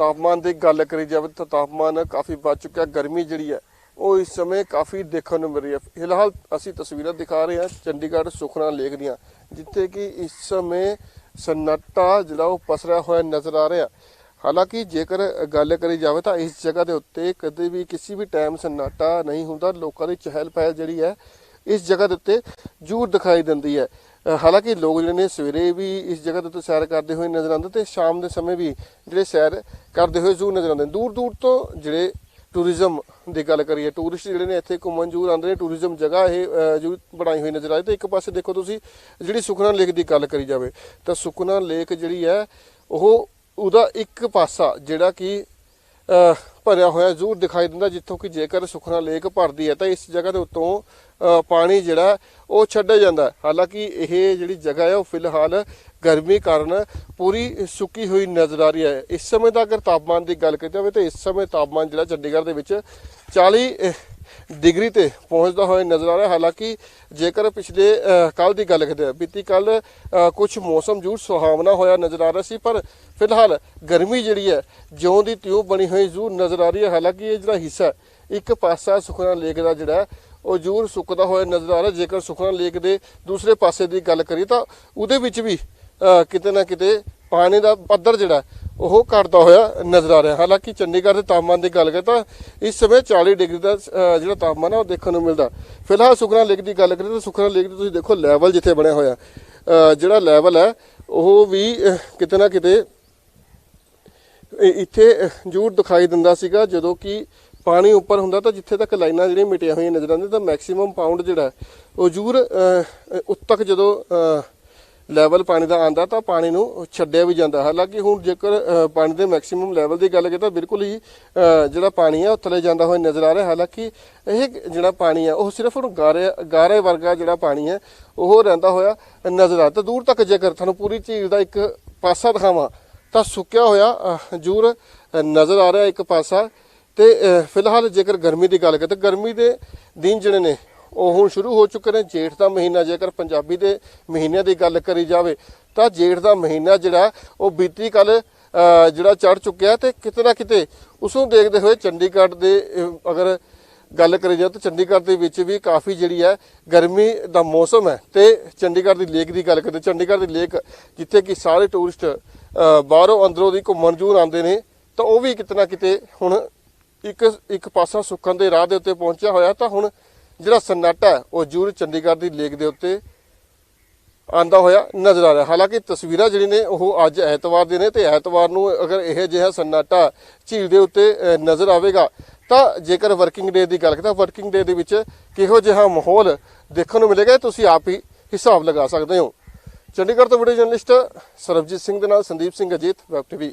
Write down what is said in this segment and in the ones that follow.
ਤਾਪਮਾਨ ਦੀ ਗੱਲ ਕਰੀ ਜਾਵੇ ਤਾਂ ਤਾਪਮਾਨ ਕਾਫੀ ਵੱਧ ਚੁੱਕਿਆ, ਗਰਮੀ ਜਿਹੜੀ ਹੈ, ਉਹ ਇਸ ਸਮੇਂ ਕਾਫੀ ਦੇਖਣ ਨੂੰ ਮਿਲ ਰਹੀ ਹੈ। ਫਿਲਹਾਲ ਅਸੀਂ ਤਸਵੀਰਾਂ ਦਿਖਾ ਰਹੇ ਹਾਂ ਚੰਡੀਗੜ੍ਹ ਸੁਖਨਾ ਲੇਕ ਦੀਆਂ, ਜਿੱਥੇ ਕਿ ਇਸ ਸਮੇਂ ਸਨਾਟਾ ਜਿਹੜਾ ਉਹ ਪਸਰਿਆ ਹੋਇਆ ਨਜ਼ਰ ਆ ਰਿਹਾ। ਹਾਲਾਂਕਿ ਜੇਕਰ ਗੱਲ ਕਰੀ ਜਾਵੇ ਤਾਂ ਇਸ ਜਗ੍ਹਾ ਦੇ ਉੱਤੇ ਕਦੇ ਵੀ ਕਿਸੇ ਵੀ ਟਾਈਮ ਸਨਾਟਾ ਨਹੀਂ ਹੁੰਦਾ, ਲੋਕਾਂ ਦੀ ਚਹਿਲ ਪਹਿਲ ਜਿਹੜੀ ਹੈ, ਇਸ ਜਗ੍ਹਾ ਦੇ ਉੱਤੇ ਜ਼ਰੂਰ ਦਿਖਾਈ ਦਿੰਦੀ ਹੈ। ਹਾਲਾਂਕਿ ਲੋਕ ਜਿਹੜੇ ਨੇ ਸਵੇਰੇ ਵੀ ਇਸ ਜਗ੍ਹਾ ਦੇ ਉੱਤੇ ਸੈਰ ਕਰਦੇ ਹੋਏ ਨਜ਼ਰ ਆਉਂਦੇ ਤੇ ਸ਼ਾਮ ਦੇ ਸਮੇਂ ਵੀ ਜਿਹੜੇ ਸੈਰ ਕਰਦੇ ਹੋਏ ਜ਼ਰੂਰ ਨਜ਼ਰ ਆਉਂਦੇ ਨੇ। ਦੂਰ ਦੂਰ ਤੋਂ ਜਿਹੜੇ ਟੂਰਿਜ਼ਮ ਦੀ ਗੱਲ ਕਰੀਏ ਟੂਰਿਸਟ ਜਿਹੜੇ ਨੇ ਇੱਥੇ ਘੁੰਮਣ ਜ਼ਰੂਰ ਆਉਂਦੇ ਨੇ ਟੂਰਿਜ਼ਮ ਜਗ੍ਹਾ ਇਹ ਅ, ਜ਼ਰੂਰ ਬਣਾਈ ਹੋਈ ਨਜ਼ਰ ਆਏ ਤੇ ਇੱਕ ਪਾਸੇ ਦੇਖੋ ਤੁਸੀਂ ਜਿਹੜੀ ਸੁਖਨਾ ਲੇਕ ਦੀ ਗੱਲ ਕਰੀ ਜਾਵੇ ਤਾਂ ਸੁਖਨਾ ਲੇਕ ਜਿਹੜੀ ਹੈ ਉਹ ਉਹਦਾ ਇੱਕ ਪਾਸਾ ਜਿਹੜਾ ਕਿ ਭਰਿਆ ਹੋਇਆ ਜ਼ਰੂਰ ਦਿਖਾਈ ਦਿੰਦਾ ਜਿੱਥੋਂ ਕਿ ਜੇਕਰ ਸੁਖਨਾ ਲੇਕ ਭਰਦੀ ਹੈ ਤਾਂ ਇਸ ਜਗ੍ਹਾ ਦੇ ਉੱਤੋਂ ਪਾਣੀ ਜਿਹੜਾ ਉਹ ਛੱਡਿਆ ਜਾਂਦਾ ਹਾਲਾਂਕਿ ਇਹ ਜਿਹੜੀ ਜਗ੍ਹਾ ਹੈ ਉਹ ਫਿਲਹਾਲ ਗਰਮੀ ਕਾਰਨ ਪੂਰੀ ਸੁੱਕੀ ਹੋਈ ਨਜ਼ਰ ਆ ਰਹੀ ਹੈ। ਇਸ ਸਮੇਂ ਦਾ ਅਗਰ ਤਾਪਮਾਨ ਦੀ ਗੱਲ ਕੀਤੀ ਜਾਵੇ ਤਾਂ ਇਸ ਸਮੇਂ ਤਾਪਮਾਨ ਜਿਹੜਾ ਚੰਡੀਗੜ੍ਹ ਦੇ ਵਿੱਚ 40 ਡਿਗਰੀ ਤੇ ਪਹੁੰਚਦਾ ਹੋਇਆ ਨਜ਼ਰ ਆ ਰਿਹਾ ਹਾਲਾਂਕਿ ਜੇਕਰ ਪਿਛਲੇ ਕੱਲ ਦੀ ਗੱਲ ਕਰਦੇ ਬੀਤੀ ਕੱਲ ਕੁਝ ਮੌਸਮ ਜ਼ਰੂਰ ਸੁਹਾਵਣਾ ਹੋਇਆ ਨਜ਼ਰ ਆ ਰਿਹਾ ਸੀ ਪਰ ਫਿਲਹਾਲ ਗਰਮੀ ਜਿਹੜੀ ਹੈ ਜਿਉਂ ਦੀ ਤਿਉਂ ਬਣੀ ਹੋਈ ਜ਼ਰੂਰ ਨਜ਼ਰ ਆ ਰਹੀ ਹੈ। ਹਾਲਾਂਕਿ ਇਹ ਜਿਹੜਾ ਹਿੱਸਾ ਹੈ, ਇੱਕ ਪਾਸਾ ਸੁਖਨਾ ਲੇਕ ਦਾ ਜਿਹੜਾ ਉਹ ਜ਼ਰੂਰ ਸੁੱਕਦਾ ਹੋਇਆ ਨਜ਼ਰ ਆ ਰਿਹਾ। ਜੇਕਰ ਸੁਖਨਾ ਲੇਕ ਦੇ ਦੂਸਰੇ ਪਾਸੇ ਦੀ ਗੱਲ ਕਰੀਏ ਤਾਂ ਉਹਦੇ ਵਿੱਚ ਵੀ ਕਿਤੇ ਨਾ ਕਿਤੇ ਪਾਣੀ ਦਾ ਪੱਧਰ ਜਿਹੜਾ, ਉਹ ਘਟਦਾ ਹੋਇਆ ਨਜ਼ਰ ਆ ਰਿਹਾ। ਹਾਲਾਂਕਿ ਚੰਡੀਗੜ੍ਹ ਦੇ ਤਾਪਮਾਨ ਦੀ ਗੱਲ ਕਰੀਏ ਤਾਂ ਇਸ ਸਮੇਂ 40 ਡਿਗਰੀ ਦਾ ਜਿਹੜਾ ਤਾਪਮਾਨ ਹੈ ਉਹ ਦੇਖਣ ਨੂੰ ਮਿਲਦਾ। ਫਿਲਹਾਲ ਸੁਖਨਾ ਲੇਕ ਦੀ ਗੱਲ ਕਰੀਏ ਤਾਂ ਸੁਖਨਾ ਲੇਕ ਦੀ ਤੁਸੀਂ ਦੇਖੋ, ਲੈਵਲ ਜਿੱਥੇ ਬਣਿਆ ਹੋਇਆ ਜਿਹੜਾ ਲੈਵਲ ਹੈ, ਉਹ ਵੀ ਕਿਤੇ ਨਾ ਕਿਤੇ ਇੱਥੇ ਜ਼ਰੂਰ ਦਿਖਾਈ ਦਿੰਦਾ ਸੀਗਾ, ਜਦੋਂ ਕਿ ਪਾਣੀ ਉੱਪਰ ਹੁੰਦਾ ਤਾਂ ਜਿੱਥੇ ਤੱਕ ਲਾਈਨਾਂ ਜਿਹੜੀਆਂ ਮਿਟੀਆਂ ਹੋਈਆਂ ਨਜ਼ਰ ਆਉਂਦੀਆਂ ਤਾਂ ਮੈਕਸਿਮਮ ਪਾਊਂਡ ਜਿਹੜਾ ਉਹ ਜ਼ਰੂਰ ਅਹ, ਉੱਤ ਤੱਕ ਜਦੋਂ ਲੈਵਲ ਪਾਣੀ ਦਾ ਆਂਦਾ ਤਾਂ ਪਾਣੀ ਨੂੰ ਛੱਡਿਆ ਵੀ ਜਾਂਦਾ। ਹਾਲਾਂਕਿ ਹੁਣ ਜੇਕਰ ਪਾਣੀ ਦੇ ਮੈਕਸਿਮਮ ਲੈਵਲ ਦੀ ਗੱਲ ਕਰੀਏ ਤਾਂ ਬਿਲਕੁਲ ਹੀ ਜਿਹੜਾ ਪਾਣੀ ਆ ਉਹ ਥੱਲੇ ਜਾਂਦਾ ਹੋਇਆ ਨਜ਼ਰ ਆ ਰਿਹਾ। ਹਾਲਾਂਕਿ ਇਹ ਜਿਹੜਾ ਪਾਣੀ ਆ ਉਹ ਸਿਰਫ ਹੁਣ ਗਾਰੇ ਗਾਰੇ ਵਰਗਾ ਜਿਹੜਾ ਪਾਣੀ ਹੈ ਉਹ ਰਹਿੰਦਾ ਹੋਇਆ ਨਜ਼ਰ ਆ। ਤਾਂ ਦੂਰ ਤੱਕ ਜੇਕਰ ਤੁਹਾਨੂੰ ਪੂਰੀ ਝੀਲ ਦਾ ਇੱਕ ਪਾਸਾ ਦਿਖਾਵਾਂ ਤਾਂ ਸੁੱਕਿਆ ਹੋਇਆ ਅਹ, ਜ਼ਰੂਰ ਨਜ਼ਰ ਆ ਰਿਹਾ ਇੱਕ ਪਾਸਾ। ਤੇ ਫਿਲਹਾਲ ਜੇਕਰ ਗਰਮੀ ਦੀ ਗੱਲ ਕਰੀਏ ਤਾਂ ਗਰਮੀ ਦੇ ਦਿਨ ਜਿਹੜੇ ਨੇ, ਉਹ ਹੁਣ ਸ਼ੁਰੂ ਹੋ ਚੁੱਕੇ ਨੇ। ਜੇਠ ਦਾ ਮਹੀਨਾ ਜੇਕਰ ਪੰਜਾਬੀ ਦੇ ਮਹੀਨਿਆਂ ਦੀ ਗੱਲ ਕਰੀ ਜਾਵੇ, ਤਾਂ ਜੇਠ ਦਾ ਮਹੀਨਾ ਜਿਹੜਾ, ਉਹ ਬੀਤੀ ਕੱਲ ਜਿਹੜਾ ਚੜ ਚੁੱਕਿਆ ਤੇ ਕਿਤੇ ਨਾ ਕਿਤੇ ਉਸ ਨੂੰ ਦੇਖਦੇ ਹੋਏ ਚੰਡੀਗੜ੍ਹ ਦੇ ਅਗਰ ਗੱਲ ਕਰੀ ਜਾਵੇ ਤਾਂ ਚੰਡੀਗੜ੍ਹ ਦੇ ਵਿੱਚ ਵੀ ਕਾਫੀ ਜਿਹੜੀ ਹੈ ਗਰਮੀ ਦਾ ਮੌਸਮ ਹੈ। ਤੇ ਚੰਡੀਗੜ੍ਹ ਦੀ ਲੇਕ ਦੀ ਗੱਲ ਕਰੀਏ, ਚੰਡੀਗੜ੍ਹ ਦੀ ਲੇਕ ਜਿੱਥੇ ਕਿ ਸਾਰੇ ਟੂਰਿਸਟ ਬਾਹਰੋਂ ਅੰਦਰੋਂ ਦੀ ਘੁੰਮਣ ਜੂਰ ਆਉਂਦੇ ਨੇ, ਤਾਂ ਉਹ ਵੀ ਕਿਤੇ ਨਾ ਕਿਤੇ ਹੁਣ ਇੱਕ ਇੱਕ ਪਾਸਾ ਸੁੱਕਣ ਦੇ ਰਾਹ ਦੇ ਉੱਤੇ ਪਹੁੰਚਿਆ ਹੋਇਆ ਤਾਂ ਹੁਣ ਜਿਹੜਾ ਸਨਾਟਾ ਹੈ, ਉਹ ਜੂਰ ਚੰਡੀਗੜ੍ਹ ਦੀ ਲੇਕ ਦੇ ਉੱਤੇ ਆਂਦਾ ਹੋਇਆ ਨਜ਼ਰ ਆ ਰਿਹਾ। ਹਾਲਾਂਕਿ ਤਸਵੀਰਾਂ ਜਿਹੜੀ ਨੇ ਉਹ ਅੱਜ ਐਤਵਾਰ ਦੇ ਨੇ ਤੇ ਐਤਵਾਰ ਨੂੰ ਅਗਰ ਇਹ ਜਿਹਾ ਸਨਾਟਾ ਝੀਲ ਦੇ ਉੱਤੇ ਨਜ਼ਰ ਆਵੇਗਾ ਤਾਂ ਜੇਕਰ ਵਰਕਿੰਗ ਡੇ ਦੀ ਗੱਲ ਕਰਾਂ ਵਰਕਿੰਗ ਡੇ ਦੇ ਵਿੱਚ ਕਿਹੋ ਜਿਹਾ ਮਾਹੌਲ ਦੇਖਣ ਨੂੰ ਮਿਲੇਗਾ ਤੁਸੀਂ ਆਪ ਹੀ ਹਿਸਾਬ ਲਗਾ ਸਕਦੇ ਹੋ। ਚੰਡੀਗੜ੍ਹ ਤੋਂ ਵੀਡੀਓ ਜਰਨਲਿਸਟ ਸਰਬਜੀਤ ਸਿੰਘ ਦੇ ਨਾਲ ਸੰਦੀਪ ਸਿੰਘ ਅਜੀਤ ਵੈਬ ਟੀਵੀ।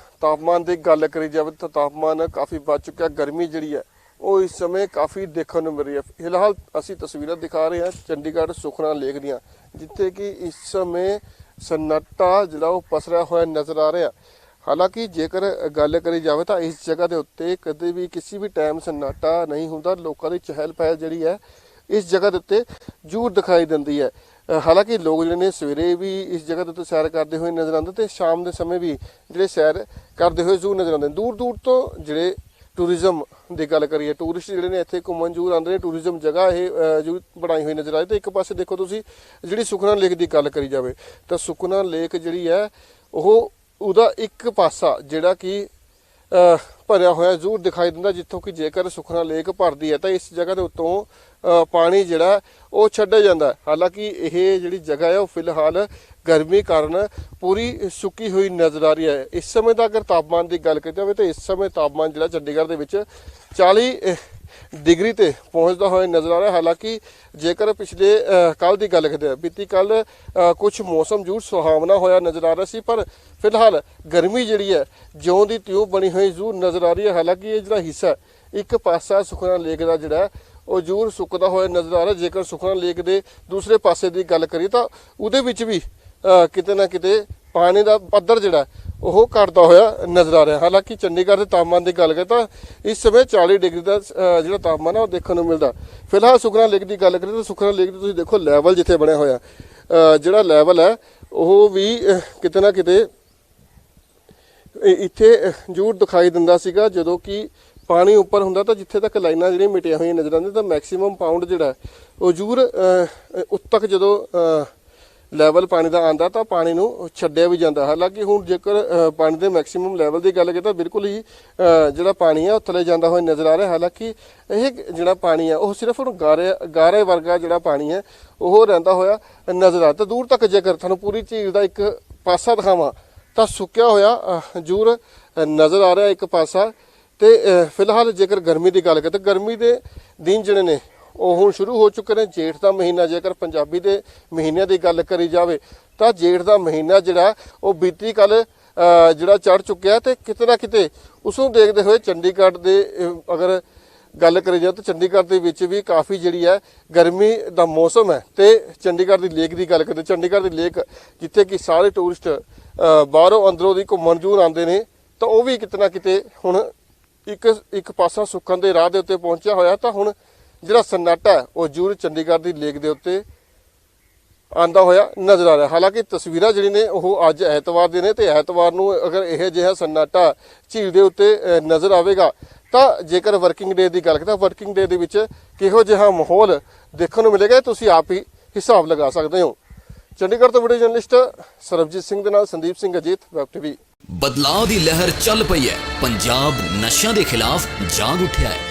ਤਾਪਮਾਨ ਦੀ ਗੱਲ ਕਰੀ ਜਾਵੇ ਤਾਂ ਤਾਪਮਾਨ ਕਾਫੀ ਵੱਧ ਚੁੱਕਿਆ, ਗਰਮੀ ਜਿਹੜੀ ਹੈ, ਉਹ ਇਸ ਸਮੇਂ ਕਾਫੀ ਦੇਖਣ ਨੂੰ ਮਿਲ ਰਹੀ ਹੈ। ਫਿਲਹਾਲ ਅਸੀਂ ਤਸਵੀਰਾਂ ਦਿਖਾ ਰਹੇ ਹਾਂ ਚੰਡੀਗੜ੍ਹ ਸੁਖਨਾ ਲੇਕ ਦੀਆਂ, ਜਿੱਥੇ ਕਿ ਇਸ ਸਮੇਂ ਸਨਾਟਾ ਜਿਹੜਾ ਉਹ ਪਸਰਿਆ ਹੋਇਆ ਨਜ਼ਰ ਆ ਰਿਹਾ। ਹਾਲਾਂਕਿ ਜੇਕਰ ਗੱਲ ਕਰੀ ਜਾਵੇ ਤਾਂ ਇਸ ਜਗ੍ਹਾ ਦੇ ਉੱਤੇ ਕਦੇ ਵੀ ਕਿਸੇ ਵੀ ਟਾਈਮ ਸਨਾਟਾ ਨਹੀਂ ਹੁੰਦਾ, ਲੋਕਾਂ ਦੀ ਚਹਿਲ ਪਹਿਲ ਜਿਹੜੀ ਹੈ ਇਸ ਜਗ੍ਹਾ ਦੇ ਉੱਤੇ ਜ਼ਰੂਰ ਦਿਖਾਈ ਦਿੰਦੀ ਹੈ। ਹਾਲਾਂਕਿ ਲੋਕ ਜਿਹੜੇ ਨੇ ਸਵੇਰੇ ਵੀ ਇਸ ਜਗ੍ਹਾ ਦੇ ਉੱਤੇ ਸੈਰ ਕਰਦੇ ਹੋਏ ਨਜ਼ਰ ਆਉਂਦੇ ਤੇ ਸ਼ਾਮ ਦੇ ਸਮੇਂ ਵੀ ਜਿਹੜੇ ਸੈਰ ਕਰਦੇ ਹੋਏ ਜ਼ਰੂਰ ਨਜ਼ਰ ਆਉਂਦੇ ਨੇ। ਦੂਰ ਦੂਰ ਤੋਂ ਜਿਹੜੇ ਟੂਰਿਜ਼ਮ ਦੀ ਗੱਲ ਕਰੀਏ ਟੂਰਿਸਟ ਜਿਹੜੇ ਨੇ ਇੱਥੇ ਘੁੰਮਣ ਜ਼ਰੂਰ ਆਉਂਦੇ ਨੇ ਟੂਰਿਜ਼ਮ ਜਗ੍ਹਾ ਇਹ ਅ, ਜ਼ਰੂਰ ਬਣਾਈ ਹੋਈ ਨਜ਼ਰ ਆਏ ਤੇ ਇੱਕ ਪਾਸੇ ਦੇਖੋ ਤੁਸੀਂ ਜਿਹੜੀ ਸੁਖਨਾ ਲੇਕ ਦੀ ਗੱਲ ਕਰੀ ਜਾਵੇ ਤਾਂ ਸੁਖਨਾ ਲੇਕ ਜਿਹੜੀ ਹੈ ਉਹ ਉਹਦਾ ਇੱਕ ਪਾਸਾ ਜਿਹੜਾ ਕਿ ਭਰਿਆ ਹੋਇਆ ਜ਼ਰੂਰ ਦਿਖਾਈ ਦਿੰਦਾ, ਜਿੱਥੋਂ ਕਿ ਜੇਕਰ ਸੁਖਨਾ ਲੇਕ ਭਰਦੀ ਹੈ, ਤਾਂ ਇਸ ਜਗ੍ਹਾ ਦੇ ਉੱਤੋਂ ਪਾਣੀ ਜਿਹੜਾ ਉਹ ਛੱਡਿਆ ਜਾਂਦਾ ਹਾਲਾਂਕਿ ਇਹ ਜਿਹੜੀ ਜਗ੍ਹਾ ਹੈ, ਉਹ ਫਿਲਹਾਲ ਗਰਮੀ ਕਾਰਨ ਪੂਰੀ ਸੁੱਕੀ ਹੋਈ ਨਜ਼ਰ ਆ ਰਹੀ ਹੈ। ਇਸ ਸਮੇਂ ਦਾ ਅਗਰ ਤਾਪਮਾਨ ਦੀ ਗੱਲ ਕੀਤੀ ਜਾਵੇ, ਤਾਂ ਇਸ ਸਮੇਂ ਤਾਪਮਾਨ ਜਿਹੜਾ ਚੰਡੀਗੜ੍ਹ ਦੇ ਵਿੱਚ 40 ਡਿਗਰੀ ਤੇ ਪਹੁੰਚਦਾ ਹੋਇਆ ਨਜ਼ਰ ਆ ਰਿਹਾ। ਹਾਲਾਂਕਿ ਜੇਕਰ ਪਿਛਲੇ ਕੱਲ ਦੀ ਗੱਲ ਕਰਦੇ ਹਾਂ ਬੀਤੀ ਕੱਲ ਕੁਝ ਮੌਸਮ ਜ਼ਰੂਰ ਸੁਹਾਵਣਾ ਹੋਇਆ ਨਜ਼ਰ ਆ ਰਿਹਾ ਸੀ ਪਰ ਫਿਲਹਾਲ ਗਰਮੀ ਜਿਹੜੀ ਹੈ ਜਿਉਂ ਦੀ ਤਿਉਂ ਬਣੀ ਹੋਈ ਜ਼ਰੂਰ ਨਜ਼ਰ ਆ ਰਹੀ ਹੈ। ਹਾਲਾਂਕਿ ਇਹ ਜਿਹੜਾ ਹਿੱਸਾ ਹੈ, ਇੱਕ ਪਾਸਾ ਸੁਖਨਾ ਲੇਕ ਦਾ ਜਿਹੜਾ ਉਹ ਜ਼ਰੂਰ ਸੁੱਕਦਾ ਹੋਇਆ ਨਜ਼ਰ ਆ ਰਿਹਾ। ਜੇਕਰ ਸੁਖਨਾ ਲੇਕ ਦੇ ਦੂਸਰੇ ਪਾਸੇ ਦੀ ਗੱਲ ਕਰੀਏ ਤਾਂ ਉਹਦੇ ਵਿੱਚ ਵੀ ਕਿਤੇ ਨਾ ਕਿਤੇ ਪਾਣੀ ਦਾ ਪੱਧਰ ਜਿਹੜਾ ਉਹ ਘਟਦਾ ਹੋਇਆ ਨਜ਼ਰ ਆ ਰਿਹਾ। ਹਾਲਾਂਕਿ ਚੰਡੀਗੜ੍ਹ ਦੇ ਤਾਪਮਾਨ ਦੀ ਗੱਲ ਕਰੀਏ ਤਾਂ ਇਸ ਸਮੇਂ 40 ਡਿਗਰੀ ਦਾ ਜਿਹੜਾ ਤਾਪਮਾਨ ਹੈ ਉਹ ਦੇਖਣ ਨੂੰ ਮਿਲਦਾ। ਫਿਲਹਾਲ ਸੁਖਨਾ ਲੇਕ ਦੀ ਗੱਲ ਕਰੀਏ ਤਾਂ ਸੁਖਨਾ ਲੇਕ ਦੇ ਤੁਸੀਂ ਦੇਖੋ ਲੈਵਲ ਜਿੱਥੇ ਬਣਿਆ ਹੋਇਆ। ਜਿਹੜਾ ਲੈਵਲ ਹੈ ਉਹ ਵੀ ਕਿਤੇ ਨਾ ਕਿਤੇ ਇੱਥੇ ਜ਼ਰੂਰ ਦਿਖਾਈ ਦਿੰਦਾ ਸੀਗਾ। ਜਦੋਂ ਕਿ ਪਾਣੀ ਉੱਪਰ ਹੁੰਦਾ ਤਾਂ ਜਿੱਥੇ ਤੱਕ ਲਾਈਨਾਂ ਜਿਹੜੀਆਂ ਮਿਟੀਆਂ ਹੋਈਆਂ ਨਜ਼ਰ ਆਉਂਦੀਆਂ ਤਾਂ ਮੈਕਸਿਮਮ ਪਾਊਂਡ ਜਿਹੜਾ ਉਹ ਜ਼ਰੂਰ ਅਹ, ਉੱਤ ਤੱਕ ਜਦੋਂ ਲੈਵਲ ਪਾਣੀ ਦਾ ਆਂਦਾ ਤਾਂ ਪਾਣੀ ਨੂੰ ਛੱਡਿਆ ਵੀ ਜਾਂਦਾ। ਹਾਲਾਂਕਿ ਹੁਣ ਜੇਕਰ ਪਾਣੀ ਦੇ ਮੈਕਸਿਮਮ ਲੈਵਲ ਦੀ ਗੱਲ ਕਰੀਏ ਤਾਂ ਬਿਲਕੁਲ ਹੀ ਜਿਹੜਾ ਪਾਣੀ ਹੈ ਉਹ ਥੱਲੇ ਜਾਂਦਾ ਹੋਇਆ ਨਜ਼ਰ ਆ ਰਿਹਾ। ਹਾਲਾਂਕਿ ਇਹ ਜਿਹੜਾ ਪਾਣੀ ਹੈ ਉਹ ਸਿਰਫ ਹੁਣ ਗਾਰੇ ਗਾਰੇ ਵਰਗਾ ਜਿਹੜਾ ਪਾਣੀ ਹੈ ਉਹ ਰਹਿੰਦਾ ਹੋਇਆ ਨਜ਼ਰ ਆ। ਤਾਂ ਦੂਰ ਤੱਕ ਜੇਕਰ ਤੁਹਾਨੂੰ ਪੂਰੀ ਝੀਲ ਦਾ ਇੱਕ ਪਾਸਾ ਦਿਖਾਵਾਂ ਤਾਂ ਸੁੱਕਿਆ ਹੋਇਆ ਅਹ, ਜ਼ਰੂਰ ਨਜ਼ਰ ਆ ਰਿਹਾ ਇੱਕ ਪਾਸਾ। ਤੇ ਫਿਲਹਾਲ ਜੇਕਰ ਗਰਮੀ ਦੀ ਗੱਲ ਕਰੀਏ ਤਾਂ ਗਰਮੀ ਦੇ ਦਿਨ ਜਿਹੜੇ ਨੇ ਉਹ ਹੁਣ ਸ਼ੁਰੂ ਹੋ ਚੁੱਕੇ ਨੇ, ਜੇਠ ਦਾ ਮਹੀਨਾ ਜੇਕਰ ਪੰਜਾਬੀ ਦੇ ਮਹੀਨਿਆਂ ਦੀ ਗੱਲ ਕਰੀ ਜਾਵੇ, ਤਾਂ ਜੇਠ ਦਾ ਮਹੀਨਾ ਜਿਹੜਾ, ਉਹ ਬੀਤੀ ਕੱਲ ਜਿਹੜਾ ਚੜ ਚੁੱਕਿਆ ਤੇ ਕਿਤੇ ਨਾ ਕਿਤੇ ਉਸ ਨੂੰ ਦੇਖਦੇ ਹੋਏ ਚੰਡੀਗੜ੍ਹ ਦੇ ਅਗਰ ਗੱਲ ਕਰੀ ਜਾਵੇ ਤਾਂ ਚੰਡੀਗੜ੍ਹ ਦੇ ਵਿੱਚ ਵੀ ਕਾਫੀ ਜਿਹੜੀ ਹੈ ਗਰਮੀ ਦਾ ਮੌਸਮ ਹੈ ਤੇ ਚੰਡੀਗੜ੍ਹ ਦੀ ਲੇਕ ਦੀ ਗੱਲ ਕਰੀਏ ਚੰਡੀਗੜ੍ਹ ਦੀ ਲੇਕ ਜਿੱਥੇ ਕਿ ਸਾਰੇ ਟੂਰਿਸਟ ਬਾਹਰੋਂ ਅੰਦਰੋਂ ਦੀ ਘੁੰਮਣ ਜੂਰ ਆਉਂਦੇ ਨੇ, ਤਾਂ ਉਹ ਵੀ ਕਿਤੇ ਨਾ ਕਿਤੇ ਹੁਣ ਇੱਕ ਇੱਕ ਪਾਸਾ ਸੁੱਕਣ ਦੇ ਰਾਹ ਦੇ ਉੱਤੇ ਪਹੁੰਚਿਆ ਹੋਇਆ, ਤਾਂ ਹੁਣ ਜਿਹੜਾ ਸਨਾਟਾ ਹੈ, ਉਹ ਜ਼ਰੂਰ ਚੰਡੀਗੜ੍ਹ ਦੀ ਲੇਕ ਦੇ ਉੱਤੇ ਆਂਦਾ ਹੋਇਆ ਨਜ਼ਰ ਆ ਰਿਹਾ। ਹਾਲਾਂਕਿ ਤਸਵੀਰਾਂ ਜਿਹੜੀ ਨੇ, ਉਹ ਅੱਜ ਐਤਵਾਰ ਦੇ ਨੇ ਤੇ ਐਤਵਾਰ ਨੂੰ ਅਗਰ ਇਹ ਜਿਹਾ ਸਨਾਟਾ ਝੀਲ ਦੇ ਉੱਤੇ ਨਜ਼ਰ ਆਵੇਗਾ, ਤਾਂ ਜੇਕਰ ਵਰਕਿੰਗ ਡੇ ਦੀ ਗੱਲ ਕਰਾਂ ਵਰਕਿੰਗ ਡੇ ਦੇ ਵਿੱਚ ਕਿਹੋ ਜਿਹਾ ਮਾਹੌਲ ਦੇਖਣ ਨੂੰ ਮਿਲੇਗਾ ਤੁਸੀਂ ਆਪ ਹੀ ਹਿਸਾਬ ਲਗਾ ਸਕਦੇ ਹੋ। ਚੰਡੀਗੜ੍ਹ ਤੋਂ ਵੀਡੀਓ ਜਰਨਲਿਸਟ ਸਰਬਜੀਤ ਸਿੰਘ ਦੇ ਨਾਲ ਸੰਦੀਪ ਸਿੰਘ ਅਜੀਤ, ਵੈਬ ਟੀਵੀ। ਬਦਲਾਅ ਦੀ ਲਹਿਰ ਚੱਲ ਪਈ ਹੈ। ਪੰਜਾਬ ਨਸ਼ਿਆਂ ਦੇ ਖਿਲਾਫ ਜਾਗ ਉੱਠਿਆ ਹੈ।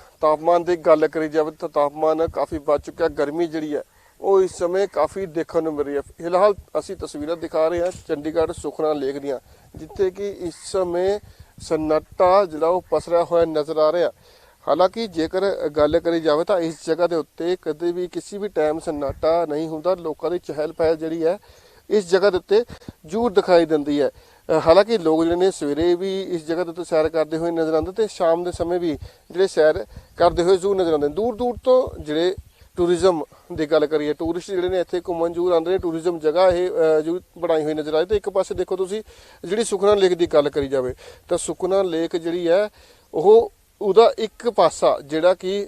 ਤਾਪਮਾਨ ਦੀ ਗੱਲ ਕਰੀ ਜਾਵੇ ਤਾਂ ਤਾਪਮਾਨ ਕਾਫੀ ਵੱਧ ਚੁੱਕਿਆ, ਗਰਮੀ ਜਿਹੜੀ ਹੈ, ਉਹ ਇਸ ਸਮੇਂ ਕਾਫੀ ਦੇਖਣ ਨੂੰ ਮਿਲ ਰਹੀ ਹੈ। ਫਿਲਹਾਲ ਅਸੀਂ ਤਸਵੀਰਾਂ ਦਿਖਾ ਰਹੇ ਹਾਂ ਚੰਡੀਗੜ੍ਹ ਸੁਖਨਾ ਲੇਕ ਦੀਆਂ, ਜਿੱਥੇ ਕਿ ਇਸ ਸਮੇਂ ਸਨਾਟਾ ਜਿਹੜਾ ਉਹ ਪਸਰਿਆ ਹੋਇਆ ਨਜ਼ਰ ਆ ਰਿਹਾ। ਹਾਲਾਂਕਿ ਜੇਕਰ ਗੱਲ ਕਰੀ ਜਾਵੇ ਤਾਂ ਇਸ ਜਗ੍ਹਾ ਦੇ ਉੱਤੇ ਕਦੇ ਵੀ ਕਿਸੇ ਵੀ ਟਾਈਮ ਸਨਾਟਾ ਨਹੀਂ ਹੁੰਦਾ, ਲੋਕਾਂ ਦੀ ਚਹਿਲ ਪਹਿਲ ਜਿਹੜੀ ਹੈ ਇਸ ਜਗ੍ਹਾ ਦੇ ਉੱਤੇ ਜ਼ਰੂਰ ਦਿਖਾਈ ਦਿੰਦੀ ਹੈ। ਹਾਲਾਂਕਿ ਲੋਕ ਜਿਹੜੇ ਨੇ ਸਵੇਰੇ ਵੀ ਇਸ ਜਗ੍ਹਾ ਦੇ ਉੱਤੇ ਸੈਰ ਕਰਦੇ ਹੋਏ ਨਜ਼ਰ ਆਉਂਦੇ ਤੇ ਸ਼ਾਮ ਦੇ ਸਮੇਂ ਵੀ ਜਿਹੜੇ ਸੈਰ ਕਰਦੇ ਹੋਏ ਜ਼ਰੂਰ ਨਜ਼ਰ ਆਉਂਦੇ ਨੇ। ਦੂਰ ਦੂਰ ਤੋਂ ਜਿਹੜੇ ਟੂਰਿਜ਼ਮ ਦੀ ਗੱਲ ਕਰੀਏ ਟੂਰਿਸਟ ਜਿਹੜੇ ਨੇ ਇੱਥੇ ਘੁੰਮਣ ਜ਼ਰੂਰ ਆਉਂਦੇ ਨੇ ਟੂਰਿਜ਼ਮ ਜਗ੍ਹਾ ਇਹ ਅ, ਜ਼ਰੂਰ ਬਣਾਈ ਹੋਈ ਨਜ਼ਰ ਆਏ ਤੇ ਇੱਕ ਪਾਸੇ ਦੇਖੋ ਤੁਸੀਂ ਜਿਹੜੀ ਸੁਖਨਾ ਲੇਕ ਦੀ ਗੱਲ ਕਰੀ ਜਾਵੇ ਤਾਂ ਸੁਖਨਾ ਲੇਕ ਜਿਹੜੀ ਹੈ ਉਹ ਉਹਦਾ ਇੱਕ ਪਾਸਾ ਜਿਹੜਾ ਕਿ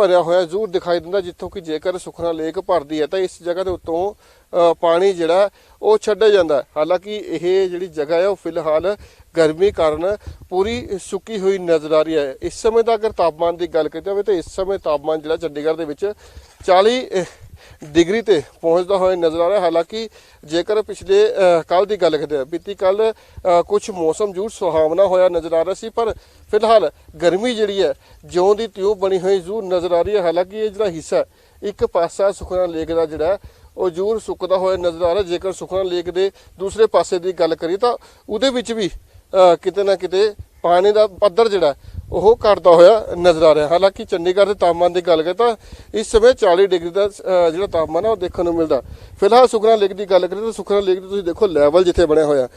ਭਰਿਆ ਹੋਇਆ ਜ਼ਰੂਰ ਦਿਖਾਈ ਦਿੰਦਾ, ਜਿੱਥੋਂ ਕਿ ਜੇਕਰ ਸੁਖਨਾ ਲੇਕ ਭਰਦੀ ਹੈ, ਤਾਂ ਇਸ ਜਗ੍ਹਾ ਦੇ ਉੱਤੋਂ ਪਾਣੀ ਜਿਹੜਾ ਉਹ ਛੱਡਿਆ ਜਾਂਦਾ ਹਾਲਾਂਕਿ ਇਹ ਜਿਹੜੀ ਜਗ੍ਹਾ ਹੈ, ਉਹ ਫਿਲਹਾਲ ਗਰਮੀ ਕਾਰਨ ਪੂਰੀ ਸੁੱਕੀ ਹੋਈ ਨਜ਼ਰ ਆ ਰਹੀ ਹੈ। ਇਸ ਸਮੇਂ ਦਾ ਅਗਰ ਤਾਪਮਾਨ ਦੀ ਗੱਲ ਕੀਤੀ ਜਾਵੇ, ਤਾਂ ਇਸ ਸਮੇਂ ਤਾਪਮਾਨ ਜਿਹੜਾ ਚੰਡੀਗੜ੍ਹ ਦੇ ਵਿੱਚ 40 ਡਿਗਰੀ ਤੇ ਪਹੁੰਚਦਾ ਹੋਇਆ ਨਜ਼ਰ ਆ ਰਿਹਾ। ਹਾਲਾਂਕਿ ਜੇਕਰ ਪਿਛਲੇ ਕੱਲ ਦੀ ਗੱਲ ਕਰਦੇ ਹਾਂ ਬੀਤੀ ਕੱਲ ਕੁਝ ਮੌਸਮ ਜ਼ਰੂਰ ਸੁਹਾਵਣਾ ਹੋਇਆ ਨਜ਼ਰ ਆ ਰਿਹਾ ਸੀ, ਪਰ ਫਿਲਹਾਲ ਗਰਮੀ ਜਿਹੜੀ ਹੈ, ਜਿਉਂ ਦੀ ਤਿਉਂ ਬਣੀ ਹੋਈ ਜ਼ਰੂਰ ਨਜ਼ਰ ਆ ਰਹੀ ਹੈ। ਹਾਲਾਂਕਿ ਇਹ ਜਿਹੜਾ ਹਿੱਸਾ ਇੱਕ ਪਾਸਾ ਸੁਖਨਾ ਲੇਕ ਦਾ ਜਿਹੜਾ ਉਹ ਜ਼ਰੂਰ ਸੁੱਕਦਾ ਹੋਇਆ ਨਜ਼ਰ ਆ ਰਿਹਾ। ਜੇਕਰ ਸੁਖਨਾ ਲੇਕ ਦੇ ਦੂਸਰੇ ਪਾਸੇ ਦੀ ਗੱਲ ਕਰੀਏ ਤਾਂ ਉਹਦੇ ਵਿੱਚ ਵੀ ਕਿਤੇ ਨਾ ਕਿਤੇ ਪਾਣੀ ਦਾ ਪੱਧਰ ਜਿਹੜਾ ਉਹ ਘਟਦਾ ਹੋਇਆ ਨਜ਼ਰ ਆ ਰਿਹਾ। ਹਾਲਾਂਕਿ ਚੰਡੀਗੜ੍ਹ ਦੇ ਤਾਪਮਾਨ ਦੀ ਗੱਲ ਕਰੀਏ ਤਾਂ ਇਸ ਸਮੇਂ 40 ਡਿਗਰੀ ਦਾ ਜਿਹੜਾ ਤਾਪਮਾਨ ਹੈ ਉਹ ਦੇਖਣ ਨੂੰ ਮਿਲਦਾ। ਫਿਲਹਾਲ ਸੁਖਨਾ ਲੇਕ ਦੀ ਗੱਲ ਕਰੀਏ ਤਾਂ ਸੁਖਨਾ ਲੇਕ ਦੇ ਤੁਸੀਂ ਦੇਖੋ ਲੈਵਲ ਜਿੱਥੇ ਬਣਿਆ ਹੋਇਆ।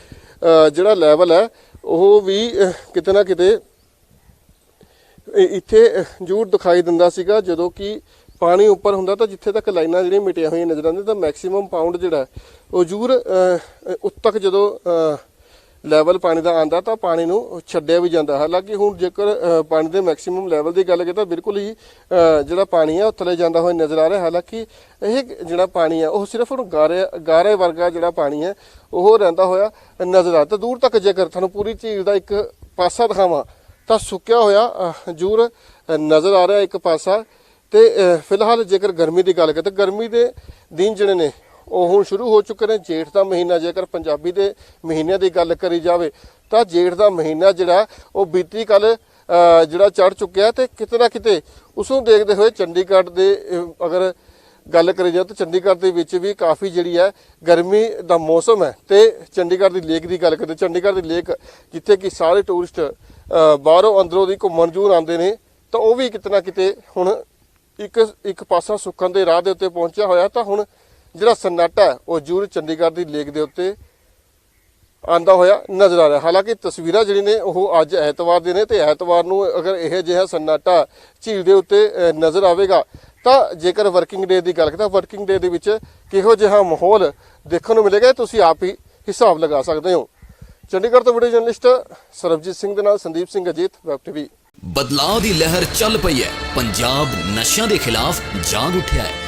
ਜਿਹੜਾ ਲੈਵਲ ਹੈ ਉਹ ਵੀ ਕਿਤੇ ਨਾ ਕਿਤੇ ਇੱਥੇ ਜ਼ਰੂਰ ਦਿਖਾਈ ਦਿੰਦਾ ਸੀਗਾ। ਜਦੋਂ ਕਿ ਪਾਣੀ ਉੱਪਰ ਹੁੰਦਾ ਤਾਂ ਜਿੱਥੇ ਤੱਕ ਲਾਈਨਾਂ ਜਿਹੜੀਆਂ ਮਿਟੀਆਂ ਹੋਈਆਂ ਨਜ਼ਰ ਆਉਂਦੀਆਂ ਤਾਂ ਮੈਕਸਿਮਮ ਪਾਊਂਡ ਜਿਹੜਾ ਉਹ ਜ਼ਰੂਰ ਅਹ, ਉੱਤ ਤੱਕ ਜਦੋਂ ਲੈਵਲ ਪਾਣੀ ਦਾ ਆਂਦਾ ਤਾਂ ਪਾਣੀ ਨੂੰ ਛੱਡਿਆ ਵੀ ਜਾਂਦਾ। ਹਾਲਾਂਕਿ ਹੁਣ ਜੇਕਰ ਪਾਣੀ ਦੇ ਮੈਕਸਿਮਮ ਲੈਵਲ ਦੀ ਗੱਲ ਕਰੀਏ ਤਾਂ ਬਿਲਕੁਲ ਹੀ ਜਿਹੜਾ ਪਾਣੀ ਹੈ ਉਹ ਥੱਲੇ ਜਾਂਦਾ ਹੋਇਆ ਨਜ਼ਰ ਆ ਰਿਹਾ। ਹਾਲਾਂਕਿ ਇਹ ਜਿਹੜਾ ਪਾਣੀ ਹੈ ਉਹ ਸਿਰਫ ਹੁਣ ਗਾਰੇ ਗਾਰੇ ਵਰਗਾ ਜਿਹੜਾ ਪਾਣੀ ਹੈ ਉਹ ਰਹਿੰਦਾ ਹੋਇਆ ਨਜ਼ਰ ਆ। ਤਾਂ ਦੂਰ ਤੱਕ ਜੇਕਰ ਤੁਹਾਨੂੰ ਪੂਰੀ ਝੀਲ ਦਾ ਇੱਕ ਪਾਸਾ ਦਿਖਾਵਾਂ ਤਾਂ ਸੁੱਕਿਆ ਹੋਇਆ ਅ, ਜੂਰ ਨਜ਼ਰ ਆ ਰਿਹਾ ਇੱਕ ਪਾਸਾ। ਤੇ ਫਿਲਹਾਲ ਜੇਕਰ ਗਰਮੀ ਦੀ ਗੱਲ ਕਰੀਏ ਤਾਂ ਗਰਮੀ ਦੇ ਦਿਨ ਜਿਹੜੇ ਨੇ ਉਹ ਹੁਣ ਸ਼ੁਰੂ ਹੋ ਚੁੱਕੇ ਨੇ, ਜੇਠ ਦਾ ਮਹੀਨਾ ਜੇਕਰ ਪੰਜਾਬੀ ਦੇ ਮਹੀਨਿਆਂ ਦੀ ਗੱਲ ਕਰੀ ਜਾਵੇ, ਤਾਂ ਜੇਠ ਦਾ ਮਹੀਨਾ ਜਿਹੜਾ, ਉਹ ਬੀਤੀ ਕੱਲ ਜਿਹੜਾ ਚੜ ਚੁੱਕਿਆ ਤੇ ਕਿਤੇ ਨਾ ਕਿਤੇ ਉਸ ਨੂੰ ਦੇਖਦੇ ਹੋਏ ਚੰਡੀਗੜ੍ਹ ਦੇ ਅਗਰ ਗੱਲ ਕਰੀ ਜਾਵੇ ਤਾਂ ਚੰਡੀਗੜ੍ਹ ਦੇ ਵਿੱਚ ਵੀ ਕਾਫੀ ਜਿਹੜੀ ਹੈ ਗਰਮੀ ਦਾ ਮੌਸਮ ਹੈ ਤੇ ਚੰਡੀਗੜ੍ਹ ਦੀ ਲੇਕ ਦੀ ਗੱਲ ਕਰੀਏ ਚੰਡੀਗੜ੍ਹ ਦੀ ਲੇਕ ਜਿੱਥੇ ਕਿ ਸਾਰੇ ਟੂਰਿਸਟ ਬਾਹਰੋਂ ਅੰਦਰੋਂ ਦੀ ਘੁੰਮਣ ਜੂਰ ਆਉਂਦੇ ਨੇ, ਤਾਂ ਉਹ ਵੀ ਕਿਤੇ ਨਾ ਕਿਤੇ ਹੁਣ ਇੱਕ ਇੱਕ ਪਾਸਾ ਸੁੱਕਣ ਦੇ ਰਾਹ ਦੇ ਉੱਤੇ ਪਹੁੰਚਿਆ ਹੋਇਆ, ਤਾਂ ਹੁਣ ਜਿਹੜਾ ਸਨਾਟਾ ਹੈ, ਉਹ ਜ਼ਰੂਰ ਚੰਡੀਗੜ੍ਹ ਦੀ ਲੇਕ ਦੇ ਉੱਤੇ ਆਂਦਾ ਹੋਇਆ ਨਜ਼ਰ ਆ ਰਿਹਾ। ਹਾਲਾਂਕਿ ਤਸਵੀਰਾਂ ਜਿਹੜੀ ਨੇ, ਉਹ ਅੱਜ ਐਤਵਾਰ ਦੇ ਨੇ ਤੇ ਐਤਵਾਰ ਨੂੰ ਅਗਰ ਇਹ ਜਿਹਾ ਸਨਾਟਾ ਝੀਲ ਦੇ ਉੱਤੇ ਨਜ਼ਰ ਆਵੇਗਾ, ਤਾਂ ਜੇਕਰ ਵਰਕਿੰਗ ਡੇ ਦੀ ਗੱਲ ਕਰਾਂ ਵਰਕਿੰਗ ਡੇ ਦੇ ਵਿੱਚ ਕਿਹੋ ਜਿਹਾ ਮਾਹੌਲ ਦੇਖਣ ਨੂੰ ਮਿਲੇਗਾ ਤੁਸੀਂ ਆਪ ਹੀ ਹਿਸਾਬ ਲਗਾ ਸਕਦੇ ਹੋ। ਚੰਡੀਗੜ੍ਹ ਤੋਂ ਵੀਡੀਓ ਜਰਨਲਿਸਟ ਸਰਬਜੀਤ ਸਿੰਘ ਦੇ ਨਾਲ ਸੰਦੀਪ ਸਿੰਘ ਅਜੀਤ, ਵੈਬ ਟੀਵੀ। ਬਦਲਾਅ ਦੀ ਲਹਿਰ ਚੱਲ ਪਈ ਹੈ। ਪੰਜਾਬ ਨਸ਼ਿਆਂ ਦੇ ਖਿਲਾਫ ਜਾਗ ਉੱਠਿਆ ਹੈ।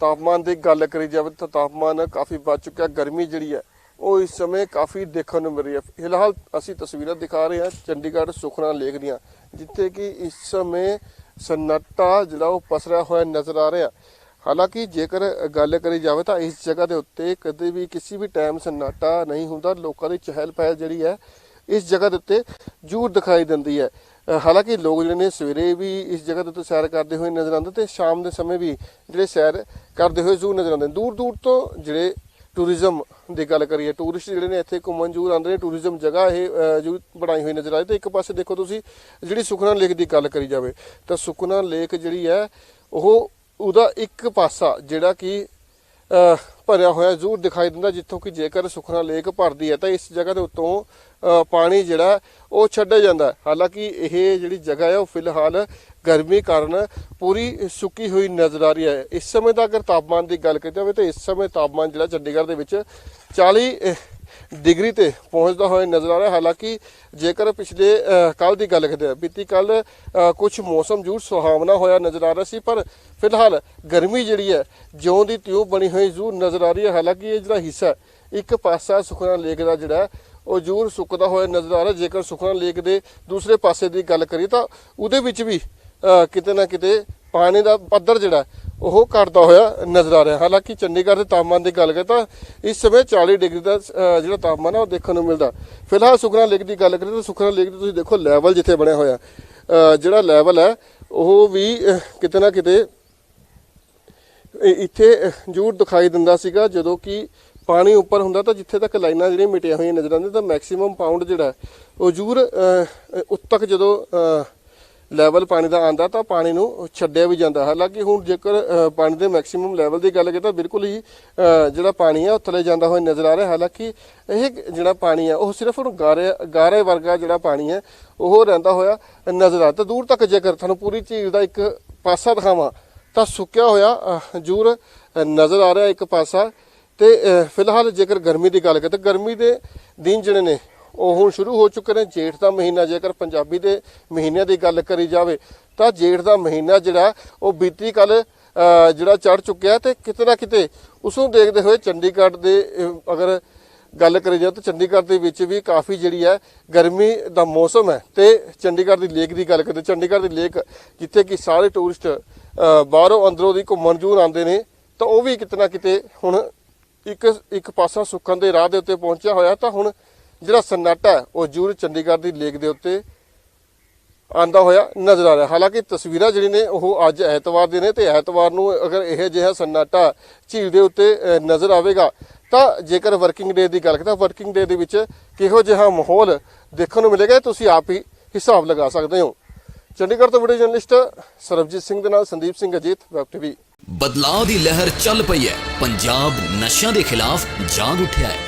ਤਾਪਮਾਨ ਦੀ ਗੱਲ ਕਰੀ ਜਾਵੇ ਤਾਂ ਤਾਪਮਾਨ ਕਾਫੀ ਵੱਧ ਚੁੱਕਿਆ, ਗਰਮੀ ਜਿਹੜੀ ਹੈ, ਉਹ ਇਸ ਸਮੇਂ ਕਾਫੀ ਦੇਖਣ ਨੂੰ ਮਿਲ ਰਹੀ ਹੈ। ਫਿਲਹਾਲ ਅਸੀਂ ਤਸਵੀਰਾਂ ਦਿਖਾ ਰਹੇ ਹਾਂ ਚੰਡੀਗੜ੍ਹ ਸੁਖਨਾ ਲੇਕ ਦੀਆਂ, ਜਿੱਥੇ ਕਿ ਇਸ ਸਮੇਂ ਸਨਾਟਾ ਜਿਹੜਾ ਉਹ ਪਸਰਿਆ ਹੋਇਆ ਨਜ਼ਰ ਆ ਰਿਹਾ। ਹਾਲਾਂਕਿ ਜੇਕਰ ਗੱਲ ਕਰੀ ਜਾਵੇ ਤਾਂ ਇਸ ਜਗ੍ਹਾ ਦੇ ਉੱਤੇ ਕਦੇ ਵੀ ਕਿਸੇ ਵੀ ਟਾਈਮ ਸਨਾਟਾ ਨਹੀਂ ਹੁੰਦਾ, ਲੋਕਾਂ ਦੀ ਚਹਿਲ ਪਹਿਲ ਜਿਹੜੀ ਹੈ ਇਸ ਜਗ੍ਹਾ ਦੇ ਉੱਤੇ ਜ਼ਰੂਰ ਦਿਖਾਈ ਦਿੰਦੀ ਹੈ। ਹਾਲਾਂਕਿ ਲੋਕ ਜਿਹੜੇ ਨੇ ਸਵੇਰੇ ਵੀ ਇਸ ਜਗ੍ਹਾ ਦੇ ਉੱਤੇ ਸੈਰ ਕਰਦੇ ਹੋਏ ਨਜ਼ਰ ਆਉਂਦੇ ਤੇ ਸ਼ਾਮ ਦੇ ਸਮੇਂ ਵੀ ਜਿਹੜੇ ਸੈਰ ਕਰਦੇ ਹੋਏ ਜ਼ਰੂਰ ਨਜ਼ਰ ਆਉਂਦੇ ਨੇ। ਦੂਰ ਦੂਰ ਤੋਂ ਜਿਹੜੇ ਟੂਰਿਜ਼ਮ ਦੀ ਗੱਲ ਕਰੀਏ ਟੂਰਿਸਟ ਜਿਹੜੇ ਨੇ ਇੱਥੇ ਘੁੰਮਣ ਜ਼ਰੂਰ ਆਉਂਦੇ ਨੇ ਟੂਰਿਜ਼ਮ ਜਗ੍ਹਾ ਇਹ ਅ, ਜ਼ਰੂਰ ਬਣਾਈ ਹੋਈ ਨਜ਼ਰ ਆਈ ਤੇ ਇੱਕ ਪਾਸੇ ਦੇਖੋ ਤੁਸੀਂ ਜਿਹੜੀ ਸੁਖਨਾ ਲੇਕ ਦੀ ਗੱਲ ਕਰੀ ਜਾਵੇ ਤਾਂ ਸੁਖਨਾ ਲੇਕ ਜਿਹੜੀ ਹੈ ਉਹ ਉਹਦਾ ਇੱਕ ਪਾਸਾ ਜਿਹੜਾ ਕਿ ਭਰਿਆ ਹੋਇਆ ਜ਼ਰੂਰ ਦਿਖਾਈ ਦਿੰਦਾ, ਜਿੱਥੋਂ ਕਿ ਜੇਕਰ ਸੁਖਨਾ ਲੇਕ ਭਰਦੀ ਹੈ, ਤਾਂ ਇਸ ਜਗ੍ਹਾ ਦੇ ਉੱਤੋਂ ਪਾਣੀ ਜਿਹੜਾ ਉਹ ਛੱਡਿਆ ਜਾਂਦਾ ਹਾਲਾਂਕਿ ਇਹ ਜਿਹੜੀ ਜਗ੍ਹਾ ਹੈ, ਉਹ ਫਿਲਹਾਲ ਗਰਮੀ ਕਾਰਨ ਪੂਰੀ ਸੁੱਕੀ ਹੋਈ ਨਜ਼ਰ ਆ ਰਹੀ ਹੈ। ਇਸ ਸਮੇਂ ਦਾ ਅਗਰ ਤਾਪਮਾਨ ਦੀ ਗੱਲ ਕੀਤੀ ਜਾਵੇ, ਤਾਂ ਇਸ ਸਮੇਂ ਤਾਪਮਾਨ ਜਿਹੜਾ ਚੰਡੀਗੜ੍ਹ ਦੇ ਵਿੱਚ 40 ਡਿਗਰੀ ਤੇ ਪਹੁੰਚਦਾ ਹੋਇਆ ਨਜ਼ਰ ਆ ਰਿਹਾ। ਹਾਲਾਂਕਿ ਜੇਕਰ ਪਿਛਲੇ ਕੱਲ ਦੀ ਗੱਲ ਕਰਦੇ ਹਾਂ ਬੀਤੀ ਕੱਲ ਕੁਝ ਮੌਸਮ ਜ਼ਰੂਰ ਸੁਹਾਵਣਾ ਹੋਇਆ ਨਜ਼ਰ ਆ ਰਿਹਾ ਸੀ, ਪਰ ਫਿਲਹਾਲ ਗਰਮੀ ਜਿਹੜੀ ਹੈ, ਜਿਉਂ ਦੀ ਤਿਉਂ ਬਣੀ ਹੋਈ ਜ਼ਰੂਰ ਨਜ਼ਰ ਆ ਰਹੀ ਹੈ। ਹਾਲਾਂਕਿ ਇਹ ਜਿਹੜਾ ਹਿੱਸਾ ਇੱਕ ਪਾਸਾ ਸੁਖਨਾ ਲੇਕ ਦਾ ਜਿਹੜਾ ਉਹ ਜ਼ਰੂਰ ਸੁੱਕਦਾ ਹੋਇਆ ਨਜ਼ਰ ਆ ਰਿਹਾ। ਜੇਕਰ ਸੁਖਨਾ ਲੇਕ ਦੇ ਦੂਸਰੇ ਪਾਸੇ ਦੀ ਗੱਲ ਕਰੀਏ ਤਾਂ ਉਹਦੇ ਵਿੱਚ ਵੀ ਕਿਤੇ ਨਾ ਕਿਤੇ ਪਾਣੀ ਦਾ ਪੱਧਰ ਜਿਹੜਾ ਉਹ ਘਟਦਾ ਹੋਇਆ ਨਜ਼ਰ ਆ ਰਿਹਾ। ਹਾਲਾਂਕਿ ਚੰਡੀਗੜ੍ਹ ਦੇ ਤਾਪਮਾਨ ਦੀ ਗੱਲ ਕਰੀਏ ਤਾਂ ਇਸ ਸਮੇਂ 40 ਡਿਗਰੀ ਦਾ ਜਿਹੜਾ ਤਾਪਮਾਨ ਹੈ ਉਹ ਦੇਖਣ ਨੂੰ ਮਿਲਦਾ। ਫਿਲਹਾਲ ਸੁਖਨਾ ਲੇਕ ਦੀ ਗੱਲ ਕਰੀਏ ਤਾਂ ਸੁਖਨਾ ਲੇਕ ਦੇ ਤੁਸੀਂ ਦੇਖੋ ਲੈਵਲ ਜਿੱਥੇ ਬਣਿਆ ਹੋਇਆ। ਜਿਹੜਾ ਲੈਵਲ ਹੈ ਉਹ ਵੀ ਕਿਤੇ ਨਾ ਕਿਤੇ ਇੱਥੇ ਜ਼ਰੂਰ ਦਿਖਾਈ ਦਿੰਦਾ ਸੀਗਾ। ਜਦੋਂ ਕਿ ਪਾਣੀ ਉੱਪਰ ਹੁੰਦਾ ਤਾਂ ਜਿੱਥੇ ਤੱਕ ਲਾਈਨਾਂ ਜਿਹੜੀਆਂ ਮਿਟੀਆਂ ਹੋਈਆਂ ਨਜ਼ਰ ਆਉਂਦੀਆਂ ਤਾਂ ਮੈਕਸਿਮਮ ਪਾਊਂਡ ਜਿਹੜਾ ਉਹ ਜ਼ਰੂਰ ਅਹ, ਉੱਤ ਤੱਕ ਜਦੋਂ ਲੈਵਲ ਪਾਣੀ ਦਾ ਆਂਦਾ ਤਾਂ ਪਾਣੀ ਨੂੰ ਛੱਡਿਆ ਵੀ ਜਾਂਦਾ। ਹਾਲਾਂਕਿ ਹੁਣ ਜੇਕਰ ਪਾਣੀ ਦੇ ਮੈਕਸਿਮਮ ਲੈਵਲ ਦੀ ਗੱਲ ਕਰੀਏ ਤਾਂ ਬਿਲਕੁਲ ਹੀ ਜਿਹੜਾ ਪਾਣੀ ਆ ਉਹ ਥੱਲੇ ਜਾਂਦਾ ਹੋਇਆ ਨਜ਼ਰ ਆ ਰਿਹਾ। ਹਾਲਾਂਕਿ ਇਹ ਜਿਹੜਾ ਪਾਣੀ ਆ ਉਹ ਸਿਰਫ ਹੁਣ ਗਾਰੇ ਗਾਰੇ ਵਰਗਾ ਜਿਹੜਾ ਪਾਣੀ ਹੈ ਉਹ ਰਹਿੰਦਾ ਹੋਇਆ ਨਜ਼ਰ ਆ। ਤਾਂ ਦੂਰ ਤੱਕ ਜੇਕਰ ਤੁਹਾਨੂੰ ਪੂਰੀ ਝੀਲ ਦਾ ਇੱਕ ਪਾਸਾ ਦਿਖਾਵਾਂ ਤਾਂ ਸੁੱਕਿਆ ਹੋਇਆ ਅਹ, ਜ਼ਰੂਰ ਨਜ਼ਰ ਆ ਰਿਹਾ ਇੱਕ ਪਾਸਾ। ਤੇ ਫਿਲਹਾਲ ਜੇਕਰ ਗਰਮੀ ਦੀ ਗੱਲ ਕਰੀਏ ਤਾਂ ਗਰਮੀ ਦੇ ਦਿਨ ਜਿਹੜੇ ਨੇ ਉਹ ਹੁਣ ਸ਼ੁਰੂ ਹੋ ਚੁੱਕੇ ਨੇ, ਜੇਠ ਦਾ ਮਹੀਨਾ ਜੇਕਰ ਪੰਜਾਬੀ ਦੇ ਮਹੀਨਿਆਂ ਦੀ ਗੱਲ ਕਰੀ ਜਾਵੇ, ਤਾਂ ਜੇਠ ਦਾ ਮਹੀਨਾ ਜਿਹੜਾ, ਉਹ ਬੀਤੀ ਕੱਲ ਜਿਹੜਾ ਚੜ ਚੁੱਕਿਆ ਤੇ ਕਿਤੇ ਨਾ ਕਿਤੇ ਉਸ ਨੂੰ ਦੇਖਦੇ ਹੋਏ ਚੰਡੀਗੜ੍ਹ ਦੇ ਅਗਰ ਗੱਲ ਕਰੀ ਜਾਵੇ ਤਾਂ ਚੰਡੀਗੜ੍ਹ ਦੇ ਵਿੱਚ ਵੀ ਕਾਫੀ ਜਿਹੜੀ ਹੈ ਗਰਮੀ ਦਾ ਮੌਸਮ ਹੈ ਤੇ ਚੰਡੀਗੜ੍ਹ ਦੀ ਲੇਕ ਦੀ ਗੱਲ ਕਰਦੇ ਚੰਡੀਗੜ੍ਹ ਦੀ ਲੇਕ ਜਿੱਥੇ ਕਿ ਸਾਰੇ ਟੂਰਿਸਟ ਬਾਹਰੋਂ ਅੰਦਰੋਂ ਦੀ ਘੁੰਮਣ ਜੂਰ ਆਉਂਦੇ ਨੇ, ਤਾਂ ਉਹ ਵੀ ਕਿਤੇ ਨਾ ਕਿਤੇ ਹੁਣ ਇੱਕ ਇੱਕ ਪਾਸਾ ਸੁੱਕਣ ਦੇ ਰਾਹ ਦੇ ਉੱਤੇ ਪਹੁੰਚਿਆ ਹੋਇਆ, ਤਾਂ ਹੁਣ ਜਿਹੜਾ ਸਨਾਟਾ ਹੈ, ਉਹ ਜ਼ਰੂਰ ਚੰਡੀਗੜ੍ਹ ਦੀ ਲੇਕ ਦੇ ਉੱਤੇ ਆਂਦਾ ਹੋਇਆ ਨਜ਼ਰ ਆ ਰਿਹਾ। ਹਾਲਾਂਕਿ ਤਸਵੀਰਾਂ ਜਿਹੜੀ ਨੇ, ਉਹ ਅੱਜ ਐਤਵਾਰ ਦੇ ਨੇ ਤੇ ਐਤਵਾਰ ਨੂੰ ਅਗਰ ਇਹ ਜਿਹਾ ਸਨਾਟਾ ਝੀਲ ਦੇ ਉੱਤੇ ਨਜ਼ਰ ਆਵੇਗਾ, ਤਾਂ ਜੇਕਰ ਵਰਕਿੰਗ ਡੇ ਦੀ ਗੱਲ ਕਰਾਂ ਵਰਕਿੰਗ ਡੇ ਦੇ ਵਿੱਚ ਕਿਹੋ ਜਿਹਾ ਮਾਹੌਲ ਦੇਖਣ ਨੂੰ ਮਿਲੇਗਾ ਤੁਸੀਂ ਆਪ ਹੀ ਹਿਸਾਬ ਲਗਾ ਸਕਦੇ ਹੋ। ਚੰਡੀਗੜ੍ਹ ਤੋਂ ਵੀਡੀਓ ਜਰਨਲਿਸਟ ਸਰਬਜੀਤ ਸਿੰਘ ਦੇ ਨਾਲ ਸੰਦੀਪ ਸਿੰਘ ਅਜੀਤ, ਵੈਬ ਟੀਵੀ। ਬਦਲਾਅ ਦੀ ਲਹਿਰ ਚੱਲ ਪਈ ਹੈ। ਪੰਜਾਬ ਨਸ਼ਿਆਂ ਦੇ ਖਿਲਾਫ ਜਾਗ ਉੱਠਿਆ ਹੈ।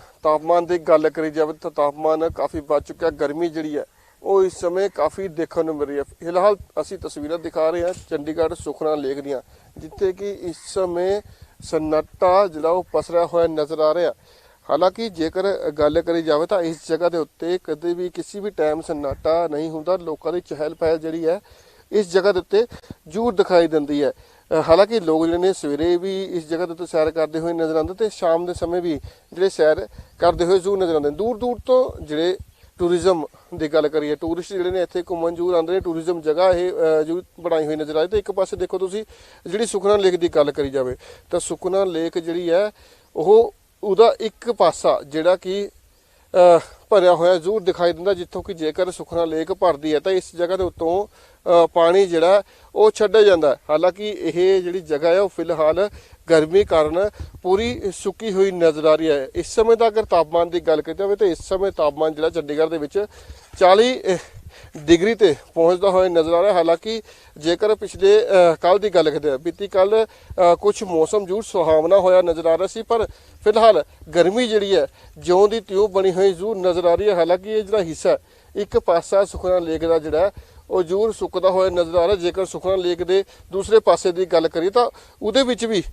ਤਾਪਮਾਨ ਦੀ ਗੱਲ ਕਰੀ ਜਾਵੇ ਤਾਂ ਤਾਪਮਾਨ ਕਾਫੀ ਵੱਧ ਚੁੱਕਿਆ, ਗਰਮੀ ਜਿਹੜੀ ਹੈ, ਉਹ ਇਸ ਸਮੇਂ ਕਾਫੀ ਦੇਖਣ ਨੂੰ ਮਿਲ ਰਹੀ ਹੈ। ਫਿਲਹਾਲ ਅਸੀਂ ਤਸਵੀਰਾਂ ਦਿਖਾ ਰਹੇ ਹਾਂ ਚੰਡੀਗੜ੍ਹ ਸੁਖਨਾ ਲੇਕ ਦੀਆਂ, ਜਿੱਥੇ ਕਿ ਇਸ ਸਮੇਂ ਸਨਾਟਾ ਜਿਹੜਾ ਉਹ ਪਸਰਿਆ ਹੋਇਆ ਨਜ਼ਰ ਆ ਰਿਹਾ। ਹਾਲਾਂਕਿ ਜੇਕਰ ਗੱਲ ਕਰੀ ਜਾਵੇ ਤਾਂ ਇਸ ਜਗ੍ਹਾ ਦੇ ਉੱਤੇ ਕਦੇ ਵੀ ਕਿਸੇ ਵੀ ਟਾਈਮ ਸਨਾਟਾ ਨਹੀਂ ਹੁੰਦਾ, ਲੋਕਾਂ ਦੀ ਚਹਿਲ ਪਹਿਲ ਜਿਹੜੀ ਹੈ ਇਸ ਜਗ੍ਹਾ ਦੇ ਉੱਤੇ ਜ਼ਰੂਰ ਦਿਖਾਈ ਦਿੰਦੀ ਹੈ। ਹਾਲਾਂਕਿ ਲੋਕ ਜਿਹੜੇ ਨੇ ਸਵੇਰੇ ਵੀ ਇਸ ਜਗ੍ਹਾ ਦੇ ਉੱਤੇ ਸੈਰ ਕਰਦੇ ਹੋਏ ਨਜ਼ਰ ਆਉਂਦੇ ਤੇ ਸ਼ਾਮ ਦੇ ਸਮੇਂ ਵੀ ਜਿਹੜੇ ਸੈਰ ਕਰਦੇ ਹੋਏ ਜ਼ਰੂਰ ਨਜ਼ਰ ਆਉਂਦੇ ਨੇ। ਦੂਰ ਦੂਰ ਤੋਂ ਜਿਹੜੇ ਟੂਰਿਜ਼ਮ ਦੀ ਗੱਲ ਕਰੀਏ ਟੂਰਿਸਟ ਜਿਹੜੇ ਨੇ ਇੱਥੇ ਘੁੰਮਣ ਜ਼ਰੂਰ ਆਉਂਦੇ ਨੇ ਟੂਰਿਜ਼ਮ ਜਗ੍ਹਾ ਇਹ ਅ, ਜ਼ਰੂਰ ਬਣਾਈ ਹੋਈ ਨਜ਼ਰ ਆਏ ਤੇ ਇੱਕ ਪਾਸੇ ਦੇਖੋ ਤੁਸੀਂ ਜਿਹੜੀ ਸੁਖਨਾ ਲੇਕ ਦੀ ਗੱਲ ਕਰੀ ਜਾਵੇ ਤਾਂ ਸੁਖਨਾ ਲੇਕ ਜਿਹੜੀ ਹੈ ਉਹ ਉਹਦਾ ਇੱਕ ਪਾਸਾ ਜਿਹੜਾ ਕਿ ਭਰਿਆ ਹੋਇਆ ਜ਼ਰੂਰ ਦਿਖਾਈ ਦਿੰਦਾ ਜਿੱਥੋਂ ਕਿ ਜੇਕਰ ਸੁਖਨਾ ਲੇਕ ਭਰਦੀ ਹੈ ਤਾਂ ਇਸ ਜਗ੍ਹਾ ਦੇ ਉੱਤੋਂ ਪਾਣੀ ਜਿਹੜਾ ਉਹ ਛੱਡਿਆ ਜਾਂਦਾ ਹਾਲਾਂਕਿ ਇਹ ਜਿਹੜੀ ਜਗ੍ਹਾ ਹੈ, ਉਹ ਫਿਲਹਾਲ ਗਰਮੀ ਕਾਰਨ ਪੂਰੀ ਸੁੱਕੀ ਹੋਈ ਨਜ਼ਰ ਆ ਰਹੀ ਹੈ। ਇਸ ਸਮੇਂ ਦਾ ਅਗਰ ਤਾਪਮਾਨ ਦੀ ਗੱਲ ਕੀਤੀ ਜਾਵੇ ਤਾਂ ਇਸ ਸਮੇਂ ਤਾਪਮਾਨ ਜਿਹੜਾ ਚੰਡੀਗੜ੍ਹ ਦੇ ਵਿੱਚ 40 ਡਿਗਰੀ ਤੇ ਪਹੁੰਚਦਾ ਹੋਇਆ ਨਜ਼ਰ ਆ ਰਿਹਾ ਹਾਲਾਂਕਿ ਜੇਕਰ ਪਿਛਲੇ ਕੱਲ ਦੀ ਗੱਲ ਕਰਦੇ ਹਾਂ ਬੀਤੀ ਕੱਲ ਕੁਝ ਮੌਸਮ ਜ਼ਰੂਰ ਸੁਹਾਵਣਾ ਹੋਇਆ ਨਜ਼ਰ ਆ ਰਿਹਾ ਸੀ, ਪਰ ਫਿਲਹਾਲ ਗਰਮੀ ਜਿਹੜੀ ਹੈ, ਜਿਉਂ ਦੀ ਤਿਉਂ ਬਣੀ ਹੋਈ ਜ਼ਰੂਰ ਨਜ਼ਰ ਆ ਰਹੀ ਹੈ। ਹਾਲਾਂਕਿ ਇਹ ਜਿਹੜਾ ਹਿੱਸਾ ਇੱਕ ਪਾਸਾ ਸੁਖਨਾ ਲੇਕ ਦਾ ਜਿਹੜਾ ਉਹ ਜ਼ਰੂਰ ਸੁੱਕਦਾ ਹੋਇਆ ਨਜ਼ਰ ਆ ਰਿਹਾ। ਜੇਕਰ ਸੁਖਨਾ ਲੇਕ ਦੇ ਦੂਸਰੇ ਪਾਸੇ ਦੀ ਗੱਲ ਕਰੀਏ ਤਾਂ ਉਹਦੇ ਵਿੱਚ ਵੀ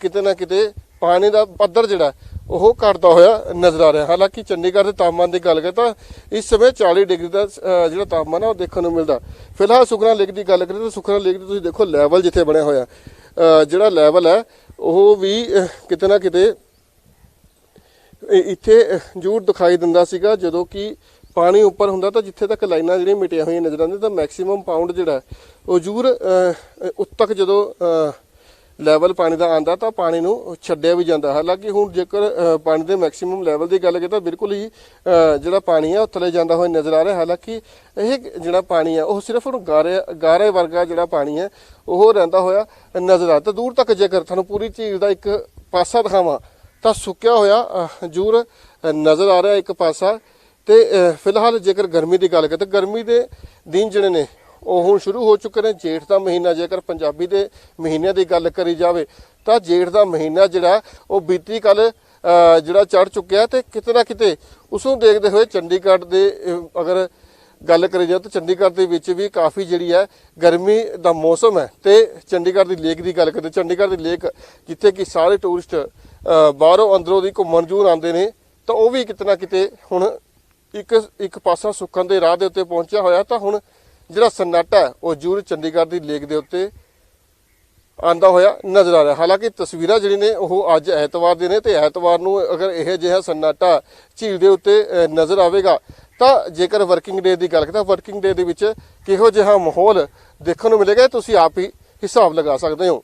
ਕਿਤੇ ਨਾ ਕਿਤੇ ਪਾਣੀ ਦਾ ਪੱਧਰ ਜਿਹੜਾ, ਉਹ ਘਟਦਾ ਹੋਇਆ ਨਜ਼ਰ ਆ ਰਿਹਾ। ਹਾਲਾਂਕਿ ਚੰਡੀਗੜ੍ਹ ਦੇ ਤਾਪਮਾਨ ਦੀ ਗੱਲ ਕਰੀਏ ਤਾਂ ਇਸ ਸਮੇਂ 40 ਡਿਗਰੀ ਦਾ ਜਿਹੜਾ ਤਾਪਮਾਨ ਆ ਉਹ ਦੇਖਣ ਨੂੰ ਮਿਲਦਾ। ਫਿਲਹਾਲ ਸੁਖਨਾ ਲੇਕ ਦੀ ਗੱਲ ਕਰੀਏ ਤਾਂ ਸੁਖਨਾ ਲੇਕ ਦੀ ਤੁਸੀਂ ਦੇਖੋ ਲੈਵਲ ਜਿੱਥੇ ਬਣਿਆ ਹੋਇਆ ਜਿਹੜਾ ਲੈਵਲ ਹੈ, ਉਹ ਵੀ ਕਿਤੇ ਨਾ ਕਿਤੇ ਇੱਥੇ ਜ਼ਰੂਰ ਦਿਖਾਈ ਦਿੰਦਾ ਸੀਗਾ, ਜਦੋਂ ਕਿ ਪਾਣੀ ਉੱਪਰ ਹੁੰਦਾ ਤਾਂ ਜਿੱਥੇ ਤੱਕ ਲਾਈਨਾਂ ਜਿਹੜੀਆਂ ਮਿਟੀਆਂ ਹੋਈਆਂ ਨਜ਼ਰ ਆਉਂਦੀਆਂ ਤਾਂ ਮੈਕਸਿਮਮ ਪਾਊਂਡ ਜਿਹੜਾ ਉਹ ਜ਼ਰੂਰ ਅਹ, ਤੱਕ ਜਦੋਂ ਲੈਵਲ ਪਾਣੀ ਦਾ ਆਂਦਾ ਤਾਂ ਪਾਣੀ ਨੂੰ ਛੱਡਿਆ ਵੀ ਜਾਂਦਾ। ਹਾਲਾਂਕਿ ਹੁਣ ਜੇਕਰ ਪਾਣੀ ਦੇ ਮੈਕਸਿਮਮ ਲੈਵਲ ਦੀ ਗੱਲ ਕਰੀਏ ਤਾਂ ਬਿਲਕੁਲ ਹੀ ਜਿਹੜਾ ਪਾਣੀ ਆ ਉਹ ਥੱਲੇ ਜਾਂਦਾ ਹੋਇਆ ਨਜ਼ਰ ਆ ਰਿਹਾ। ਹਾਲਾਂਕਿ ਇਹ ਜਿਹੜਾ ਪਾਣੀ ਆ ਉਹ ਸਿਰਫ ਹੁਣ ਗਾਰੇ ਗਾਰੇ ਵਰਗਾ ਜਿਹੜਾ ਪਾਣੀ ਹੈ ਉਹ ਰਹਿੰਦਾ ਹੋਇਆ ਨਜ਼ਰ ਆ। ਤਾਂ ਦੂਰ ਤੱਕ ਜੇਕਰ ਤੁਹਾਨੂੰ ਪੂਰੀ ਝੀਲ ਦਾ ਇੱਕ ਪਾਸਾ ਦਿਖਾਵਾਂ ਤਾਂ ਸੁੱਕਿਆ ਹੋਇਆ ਅਹ, ਜ਼ਰੂਰ ਨਜ਼ਰ ਆ ਰਿਹਾ ਇੱਕ ਪਾਸਾ। ਤੇ ਫਿਲਹਾਲ ਜੇਕਰ ਗਰਮੀ ਦੀ ਗੱਲ ਕਰੀਏ ਤਾਂ ਗਰਮੀ ਦੇ ਦਿਨ ਜਿਹੜੇ ਨੇ, ਉਹ ਹੁਣ ਸ਼ੁਰੂ ਹੋ ਚੁੱਕੇ ਨੇ। ਜੇਠ ਦਾ ਮਹੀਨਾ ਜੇਕਰ ਪੰਜਾਬੀ ਦੇ ਮਹੀਨਿਆਂ ਦੀ ਗੱਲ ਕਰੀ ਜਾਵੇ, ਤਾਂ ਜੇਠ ਦਾ ਮਹੀਨਾ ਜਿਹੜਾ, ਉਹ ਬੀਤੀ ਕੱਲ ਜਿਹੜਾ ਚੜ ਚੁੱਕਿਆ ਤੇ ਕਿਤੇ ਨਾ ਕਿਤੇ ਉਸ ਨੂੰ ਦੇਖਦੇ ਹੋਏ ਚੰਡੀਗੜ੍ਹ ਦੇ ਅਗਰ ਗੱਲ ਕਰੀ ਜਾਵੇ ਤਾਂ ਚੰਡੀਗੜ੍ਹ ਦੇ ਵਿੱਚ ਵੀ ਕਾਫੀ ਜਿਹੜੀ ਹੈ ਗਰਮੀ ਦਾ ਮੌਸਮ ਹੈ। ਤੇ ਚੰਡੀਗੜ੍ਹ ਦੀ ਲੇਕ ਦੀ ਗੱਲ ਕਰਦੇ ਚੰਡੀਗੜ੍ਹ ਦੀ ਲੇਕ ਜਿੱਥੇ ਕਿ ਸਾਰੇ ਟੂਰਿਸਟ ਬਾਹਰੋਂ ਅੰਦਰੋਂ ਦੀ ਘੁੰਮਣ ਜੂਰ ਆਉਂਦੇ ਨੇ, ਤਾਂ ਉਹ ਵੀ ਕਿਤੇ ਨਾ ਕਿਤੇ ਹੁਣ ਇੱਕ ਇੱਕ ਪਾਸਾ ਸੁੱਕਣ ਦੇ ਰਾਹ ਦੇ ਉੱਤੇ ਪਹੁੰਚਿਆ ਹੋਇਆ, ਤਾਂ ਹੁਣ ਜਿਹੜਾ ਸਨਾਟਾ ਉਹ ਜੂਰ ਚੰਡੀਗੜ੍ਹ ਦੀ ਲੇਕ ਦੇ ਉੱਤੇ ਆਂਦਾ ਹੋਇਆ ਨਜ਼ਰ ਆ ਰਿਹਾ। ਹਾਲਾਂਕਿ ਤਸਵੀਰਾਂ ਜਿਹੜੀ ਨੇ, ਉਹ ਅੱਜ ਐਤਵਾਰ ਦੇ ਨੇ, ਤੇ ਐਤਵਾਰ ਨੂੰ ਅਗਰ ਇਹ ਜਿਹਾ ਸਨਾਟਾ ਝੀਲ ਦੇ ਉੱਤੇ ਨਜ਼ਰ ਆਵੇਗਾ, ਤਾਂ ਜੇਕਰ ਵਰਕਿੰਗ ਡੇ ਦੀ ਗੱਲ ਕਰਾਂ ਵਰਕਿੰਗ ਡੇ ਦੇ ਵਿੱਚ ਕਿਹੋ ਜਿਹਾ ਮਾਹੌਲ ਦੇਖਣ ਨੂੰ ਮਿਲੇਗਾ ਤੁਸੀਂ ਆਪ ਹੀ ਹਿਸਾਬ ਲਗਾ ਸਕਦੇ ਹੋ।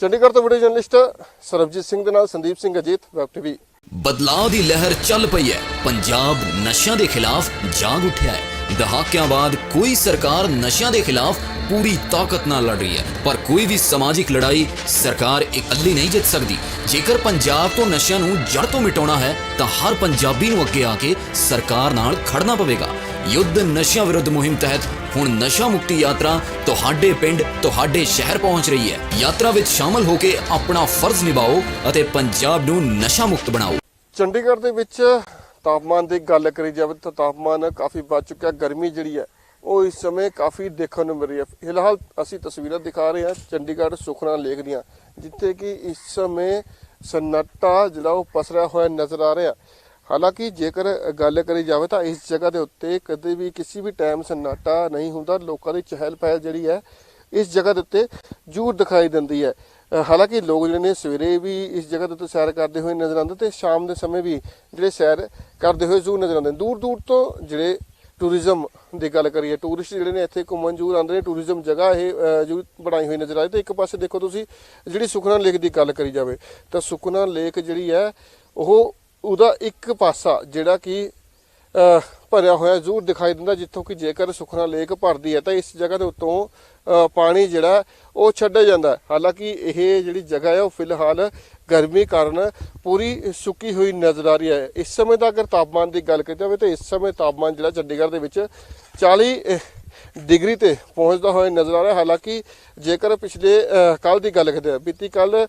ਚੰਡੀਗੜ੍ਹ ਤੋਂ ਵੀਡੀਓ ਜਰਨਲਿਸਟ ਸਰਬਜੀਤ ਸਿੰਘ ਦੇ ਨਾਲ ਸੰਦੀਪ ਸਿੰਘ ਅਜੀਤ, ਵੈਬ ਟੀਵੀ। ਬਦਲਾਅ ਦੀ ਲਹਿਰ ਚੱਲ ਪਈ ਹੈ। ਪੰਜਾਬ ਨਸ਼ਿਆਂ ਦੇ ਖਿਲਾਫ ਜਾਗ ਉੱਠਿਆ ਹੈ। ਦਹਾਕਿਆਂ ਬਾਅਦ ਕੋਈ ਸਰਕਾਰ ਨਸ਼ਿਆਂ ਦੇ ਖਿਲਾਫ ਪੂਰੀ ਤਾਕਤ ਨਾਲ ਲੜ ਰਹੀ ਹੈ। ਪਰ ਕੋਈ ਵੀ ਸਮਾਜਿਕ ਲੜਾਈ ਸਰਕਾਰ ਇਕੱਲੀ ਨਹੀਂ ਜਿੱਤ ਸਕਦੀ। ਜੇਕਰ ਪੰਜਾਬ ਤੋਂ ਨਸ਼ਿਆਂ ਨੂੰ ਜੜ ਤੋਂ ਮਿਟਾਉਣਾ ਹੈ, ਤਾਂ ਹਰ ਪੰਜਾਬੀ ਨੂੰ ਅੱਗੇ ਆ ਕੇ ਸਰਕਾਰ ਨਾਲ ਖੜਨਾ ਪਵੇਗਾ। ਯੁੱਧ ਨਸ਼ਿਆਂ ਵਿਰੁੱਧ ਮੁਹਿੰਮ ਤਹਿਤ ਹੁਣ ਨਸ਼ਾ ਮੁਕਤੀ ਯਾਤਰਾ ਤੁਹਾਡੇ ਪਿੰਡ, ਤੁਹਾਡੇ ਸ਼ਹਿਰ ਪਹੁੰਚ ਰਹੀ ਹੈ। ਯਾਤਰਾ ਵਿੱਚ ਸ਼ਾਮਲ ਹੋ ਕੇ ਆਪਣਾ ਫਰਜ਼ ਨਿਭਾਓ ਅਤੇ ਪੰਜਾਬ ਨੂੰ ਨਸ਼ਾ ਮੁਕਤ ਬਣਾਓ। ਚੰਡੀਗੜ੍ਹ ਦੇ ਵਿੱਚ ਤਾਪਮਾਨ ਦੀ ਗੱਲ ਕਰੀ ਜਾਵੇ ਤਾਂ ਤਾਪਮਾਨ ਕਾਫੀ ਵੱਧ ਚੁੱਕਿਆ ਗਰਮੀ ਜਿਹੜੀ ਹੈ, ਉਹ ਇਸ ਸਮੇਂ ਕਾਫੀ ਦੇਖਣ ਨੂੰ ਮਿਲ ਰਹੀ ਹੈ। ਫਿਲਹਾਲ ਅਸੀਂ ਤਸਵੀਰਾਂ ਦਿਖਾ ਰਹੇ ਹਾਂ ਚੰਡੀਗੜ੍ਹ ਸੁਖਨਾ ਲੇਕ ਦੀਆਂ, ਜਿੱਥੇ ਕਿ ਇਸ ਸਮੇਂ ਸਨਾਟਾ ਜਿਹੜਾ ਉਹ ਪਸਰਿਆ ਹੋਇਆ ਨਜ਼ਰ ਆ ਰਿਹਾ। ਹਾਲਾਂਕਿ ਜੇਕਰ ਗੱਲ ਕਰੀ ਜਾਵੇ ਤਾਂ ਇਸ ਜਗ੍ਹਾ ਦੇ ਉੱਤੇ ਕਦੇ ਵੀ ਕਿਸੇ ਵੀ ਟਾਈਮ ਸન્ਨਾਟਾ ਨਹੀਂ ਹੁੰਦਾ ਲੋਕਾਂ ਦੀ ਚਹਿਲ ਪਹਿਲ ਜਿਹੜੀ ਹੈ ਇਸ ਜਗ੍ਹਾ ਦੇ ਉੱਤੇ ਜ਼ਰੂਰ ਦਿਖਾਈ ਦਿੰਦੀ ਹੈ ਹਾਲਾਂਕਿ ਲੋਕ ਜਿਹੜੇ ਨੇ ਸਵੇਰੇ ਵੀ ਇਸ ਜਗ੍ਹਾ ਦੇ ਉੱਤੇ ਸੈਰ ਕਰਦੇ ਹੋਏ ਨਜ਼ਰ ਆਉਂਦੇ ਤੇ ਸ਼ਾਮ ਦੇ ਸਮੇਂ ਵੀ ਜਿਹੜੇ ਸੈਰ ਕਰਦੇ ਹੋਏ ਜ਼ਰੂਰ ਨਜ਼ਰ ਆਉਂਦੇ ਨੇ। ਦੂਰ ਦੂਰ ਤੋਂ ਜਿਹੜੇ ਟੂਰਿਜ਼ਮ ਦੀ ਗੱਲ ਕਰੀਏ ਟੂਰਿਸਟ ਜਿਹੜੇ ਨੇ ਇੱਥੇ ਘੁੰਮਣ ਜ਼ਰੂਰ ਆਉਂਦੇ ਨੇ ਟੂਰਿਜ਼ਮ ਜਗ੍ਹਾ ਇਹ ਅ, ਜ਼ਰੂਰ ਬਣਾਈ ਹੋਈ ਨਜ਼ਰ ਆਏ ਤੇ ਇੱਕ ਪਾਸੇ ਦੇਖੋ ਤੁਸੀਂ ਜਿਹੜੀ ਸੁਖਨਾ ਲੇਕ ਦੀ ਗੱਲ ਕਰੀ ਜਾਵੇ ਤਾਂ ਸੁਖਨਾ ਲੇਕ ਜਿਹੜੀ ਹੈ ਉਹ ਉਹਦਾ ਇੱਕ ਪਾਸਾ ਜਿਹੜਾ ਕਿ ਭਰਿਆ ਹੋਇਆ ਜ਼ਰੂਰ ਦਿਖਾਈ ਦਿੰਦਾ ਜਿੱਥੋਂ ਕਿ ਜੇਕਰ ਸੁਖਨਾ ਲੇਕ ਭਰਦੀ ਹੈ ਤਾਂ ਇਸ ਜਗ੍ਹਾ ਦੇ ਉੱਤੋਂ ਪਾਣੀ ਜਿਹੜਾ ਉਹ ਛੱਡਿਆ ਜਾਂਦਾ ਹਾਲਾਂਕਿ ਇਹ ਜਿਹੜੀ ਜਗ੍ਹਾ ਹੈ ਉਹ ਫਿਲਹਾਲ ਗਰਮੀ ਕਾਰਨ ਪੂਰੀ ਸੁੱਕੀ ਹੋਈ ਨਜ਼ਰ ਆ ਰਹੀ ਹੈ। ਇਸ ਸਮੇਂ ਦਾ ਅਗਰ ਤਾਪਮਾਨ ਦੀ ਗੱਲ ਕੀਤੀ ਜਾਵੇ ਤਾਂ ਇਸ ਸਮੇਂ ਤਾਪਮਾਨ ਜਿਹੜਾ ਚੰਡੀਗੜ੍ਹ ਦੇ ਵਿੱਚ 40 ਡਿਗਰੀ ਤੇ ਪਹੁੰਚਦਾ ਹੋਇਆ ਨਜ਼ਰ ਆ ਰਿਹਾ। ਹਾਲਾਂਕਿ ਜੇਕਰ ਪਿਛਲੇ ਕੱਲ ਦੀ ਗੱਲ ਕਰਦੇ ਹਾਂ ਬੀਤੀ ਕੱਲ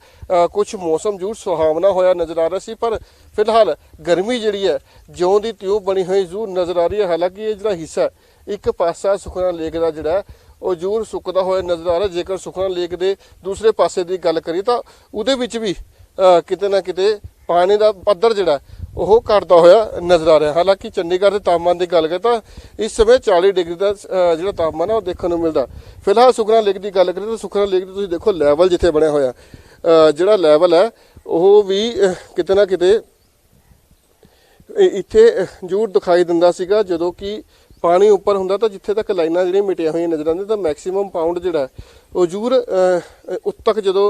ਕੁਝ ਮੌਸਮ ਜ਼ਰੂਰ ਸੁਹਾਵਣਾ ਹੋਇਆ ਨਜ਼ਰ ਆ ਰਿਹਾ ਸੀ, ਪਰ ਫਿਲਹਾਲ ਗਰਮੀ ਜਿਹੜੀ ਹੈ, ਜਿਉਂ ਦੀ ਤਿਉਂ ਬਣੀ ਹੋਈ ਜ਼ਰੂਰ ਨਜ਼ਰ ਆ ਰਹੀ ਹੈ। ਹਾਲਾਂਕਿ ਇਹ ਜਿਹੜਾ ਹਿੱਸਾ ਇੱਕ ਪਾਸਾ ਸੁਖਨਾ ਲੇਕ ਦਾ ਜਿਹੜਾ ਉਹ ਜ਼ਰੂਰ ਸੁੱਕਦਾ ਹੋਇਆ ਨਜ਼ਰ ਆ ਰਿਹਾ। ਜੇਕਰ ਸੁਖਨਾ ਲੇਕ ਦੇ ਦੂਸਰੇ ਪਾਸੇ ਦੀ ਗੱਲ ਕਰੀ ਤਾਂ ਉਹਦੇ ਵਿੱਚ ਵੀ ਕਿਤੇ ਨਾ ਕਿਤੇ ਪਾਣੀ ਦਾ ਪੱਧਰ ਜਿਹੜਾ ਉਹ ਘਟਦਾ ਹੋਇਆ ਨਜ਼ਰ ਆ ਰਿਹਾ। ਹਾਲਾਂਕਿ ਚੰਡੀਗੜ੍ਹ ਦੇ ਤਾਪਮਾਨ ਦੀ ਗੱਲ ਕਰੀਏ ਤਾਂ ਇਸ ਸਮੇਂ 40 ਡਿਗਰੀ ਦਾ ਜਿਹੜਾ ਤਾਪਮਾਨ ਹੈ ਉਹ ਦੇਖਣ ਨੂੰ ਮਿਲਦਾ। ਫਿਲਹਾਲ ਸੁਖਨਾ ਲੇਕ ਦੀ ਗੱਲ ਕਰੀਏ ਤਾਂ ਸੁਖਨਾ ਲੇਕ ਦੇ ਤੁਸੀਂ ਦੇਖੋ ਲੈਵਲ ਜਿੱਥੇ ਬਣਿਆ ਹੋਇਆ ਜਿਹੜਾ ਲੈਵਲ ਹੈ ਉਹ ਵੀ ਕਿਤੇ ਨਾ ਕਿਤੇ ਇੱਥੇ ਜ਼ਰੂਰ ਦਿਖਾਈ ਦਿੰਦਾ ਸੀਗਾ। ਜਦੋਂ ਕਿ ਪਾਣੀ ਉੱਪਰ ਹੁੰਦਾ ਤਾਂ ਜਿੱਥੇ ਤੱਕ ਲਾਈਨਾਂ ਜਿਹੜੀਆਂ ਮਿਟੀਆਂ ਹੋਈਆਂ ਨਜ਼ਰ ਆਉਂਦੀਆਂ ਤਾਂ ਮੈਕਸਿਮਮ ਪਾਊਂਡ ਜਿਹੜਾ ਉਹ ਜ਼ਰੂਰ ਅਹ, ਉੱਤ ਤੱਕ ਜਦੋਂ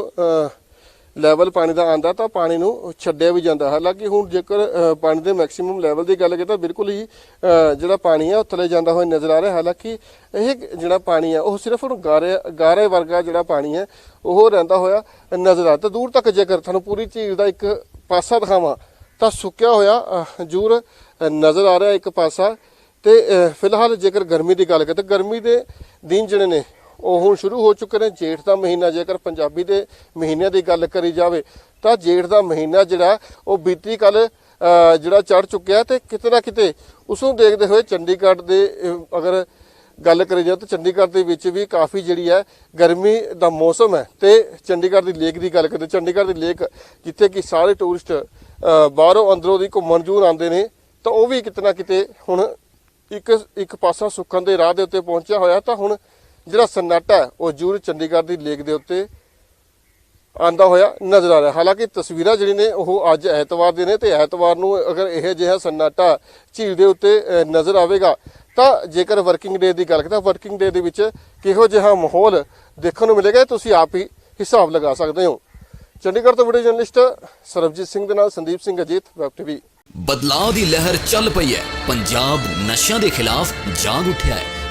ਲੈਵਲ ਪਾਣੀ ਦਾ ਆਂਦਾ ਤਾਂ ਪਾਣੀ ਨੂੰ ਛੱਡਿਆ ਵੀ ਜਾਂਦਾ। ਹਾਲਾਂਕਿ ਹੁਣ ਜੇਕਰ ਪਾਣੀ ਦੇ ਮੈਕਸਿਮਮ ਲੈਵਲ ਦੀ ਗੱਲ ਕਰੀਏ ਤਾਂ ਬਿਲਕੁਲ ਹੀ ਜਿਹੜਾ ਪਾਣੀ ਆ ਉਹ ਥੱਲੇ ਜਾਂਦਾ ਹੋਇਆ ਨਜ਼ਰ ਆ ਰਿਹਾ। ਹਾਲਾਂਕਿ ਇਹ ਜਿਹੜਾ ਪਾਣੀ ਆ ਉਹ ਸਿਰਫ ਹੁਣ ਗਾਰੇ ਗਾਰੇ ਵਰਗਾ ਜਿਹੜਾ ਪਾਣੀ ਹੈ ਉਹ ਰਹਿੰਦਾ ਹੋਇਆ ਨਜ਼ਰ ਆ। ਤਾਂ ਦੂਰ ਤੱਕ ਜੇਕਰ ਤੁਹਾਨੂੰ ਪੂਰੀ ਝੀਲ ਦਾ ਇੱਕ ਪਾਸਾ ਦਿਖਾਵਾਂ ਤਾਂ ਸੁੱਕਿਆ ਹੋਇਆ ਅਹ, ਜ਼ਰੂਰ ਨਜ਼ਰ ਆ ਰਿਹਾ ਇੱਕ ਪਾਸਾ। ਤੇ ਫਿਲਹਾਲ ਜੇਕਰ ਗਰਮੀ ਦੀ ਗੱਲ ਕਰੀਏ ਤਾਂ ਗਰਮੀ ਦੇ ਦਿਨ ਜਿਹੜੇ ਨੇ ਉਹ ਹੁਣ ਸ਼ੁਰੂ ਹੋ ਚੁੱਕੇ ਨੇ, ਜੇਠ ਦਾ ਮਹੀਨਾ ਜੇਕਰ ਪੰਜਾਬੀ ਦੇ ਮਹੀਨਿਆਂ ਦੀ ਗੱਲ ਕਰੀ ਜਾਵੇ, ਤਾਂ ਜੇਠ ਦਾ ਮਹੀਨਾ ਜਿਹੜਾ, ਉਹ ਬੀਤੀ ਕੱਲ ਜਿਹੜਾ ਚੜ ਚੁੱਕਿਆ ਤੇ ਕਿਤੇ ਨਾ ਕਿਤੇ ਉਸ ਨੂੰ ਦੇਖਦੇ ਹੋਏ ਚੰਡੀਗੜ੍ਹ ਦੇ ਅਗਰ ਗੱਲ ਕਰੀ ਜਾਵੇ ਤਾਂ ਚੰਡੀਗੜ੍ਹ ਦੇ ਵਿੱਚ ਵੀ ਕਾਫੀ ਜਿਹੜੀ ਹੈ ਗਰਮੀ ਦਾ ਮੌਸਮ ਹੈ ਤੇ ਚੰਡੀਗੜ੍ਹ ਦੀ ਲੇਕ ਦੀ ਗੱਲ ਕਰੀਏ ਚੰਡੀਗੜ੍ਹ ਦੀ ਲੇਕ ਜਿੱਥੇ ਕਿ ਸਾਰੇ ਟੂਰਿਸਟ ਬਾਹਰੋਂ ਅੰਦਰੋਂ ਦੀ ਘੁੰਮਣ ਜੂਰ ਆਉਂਦੇ ਨੇ, ਤਾਂ ਉਹ ਵੀ ਕਿਤੇ ਨਾ ਕਿਤੇ ਹੁਣ ਇੱਕ ਇੱਕ ਪਾਸਾ ਸੁੱਕਣ ਦੇ ਰਾਹ ਦੇ ਉੱਤੇ ਪਹੁੰਚਿਆ ਹੋਇਆ, ਤਾਂ ਹੁਣ ਜਿਹੜਾ ਸਨਾਟਾ ਉਹ ਜੂਰ ਚੰਡੀਗੜ੍ਹ ਦੀ ਲੇਕ ਦੇ ਉੱਤੇ ਆਂਦਾ ਹੋਇਆ ਨਜ਼ਰ ਆ ਰਿਹਾ। ਹਾਲਾਂਕਿ ਤਸਵੀਰਾਂ ਜਿਹੜੀ ਨੇ, ਉਹ ਅੱਜ ਐਤਵਾਰ ਦੇ ਨੇ ਤੇ ਐਤਵਾਰ ਨੂੰ ਅਗਰ ਇਹ ਜਿਹਾ ਸਨਾਟਾ ਝੀਲ ਦੇ ਉੱਤੇ ਨਜ਼ਰ ਆਵੇਗਾ, ਤਾਂ ਜੇਕਰ ਵਰਕਿੰਗ ਡੇ ਦੀ ਗੱਲ ਕਰਦਾ ਵਰਕਿੰਗ ਡੇ ਦੇ ਵਿੱਚ ਕਿਹੋ ਜਿਹਾ ਮਾਹੌਲ ਦੇਖਣ ਨੂੰ ਮਿਲੇਗਾ ਤੁਸੀਂ ਆਪ ਹੀ ਹਿਸਾਬ ਲਗਾ ਸਕਦੇ ਹੋ। ਚੰਡੀਗੜ੍ਹ ਤੋਂ ਵੀਡੀਓ ਜਰਨਲਿਸਟ ਸਰਬਜੀਤ ਸਿੰਘ ਦੇ ਨਾਲ ਸੰਦੀਪ ਸਿੰਘ ਅਜੀਤ, ਵੈਬ ਟੀਵੀ। ਬਦਲਾਅ ਦੀ ਲਹਿਰ ਚੱਲ ਪਈ ਹੈ। ਪੰਜਾਬ ਨਸ਼ਿਆਂ ਦੇ ਖਿਲਾਫ ਜਾਗ ਉੱਠਿਆ ਹੈ।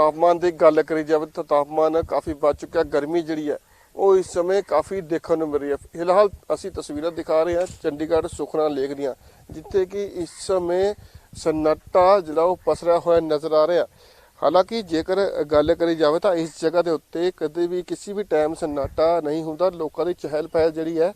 ਤਾਪਮਾਨ ਦੀ ਗੱਲ ਕਰੀ ਜਾਵੇ ਤਾਂ ਤਾਪਮਾਨ ਕਾਫੀ ਵੱਧ ਚੁੱਕਿਆ, ਗਰਮੀ ਜਿਹੜੀ ਹੈ, ਉਹ ਇਸ ਸਮੇਂ ਕਾਫੀ ਦੇਖਣ ਨੂੰ ਮਿਲ ਰਹੀ ਹੈ। ਫਿਲਹਾਲ ਅਸੀਂ ਤਸਵੀਰਾਂ ਦਿਖਾ ਰਹੇ ਹਾਂ ਚੰਡੀਗੜ੍ਹ ਸੁਖਨਾ ਲੇਕ ਦੀਆਂ, ਜਿੱਥੇ ਕਿ ਇਸ ਸਮੇਂ ਸਨਾਟਾ ਜਿਹੜਾ ਉਹ ਪਸਰਿਆ ਹੋਇਆ ਨਜ਼ਰ ਆ ਰਿਹਾ। ਹਾਲਾਂਕਿ ਜੇਕਰ ਗੱਲ ਕਰੀ ਜਾਵੇ ਤਾਂ ਇਸ ਜਗ੍ਹਾ ਦੇ ਉੱਤੇ ਕਦੇ ਵੀ ਕਿਸੇ ਵੀ ਟਾਈਮ ਸਨਾਟਾ ਨਹੀਂ ਹੁੰਦਾ, ਲੋਕਾਂ ਦੀ ਚਹਿਲ ਪਹਿਲ ਜਿਹੜੀ ਹੈ,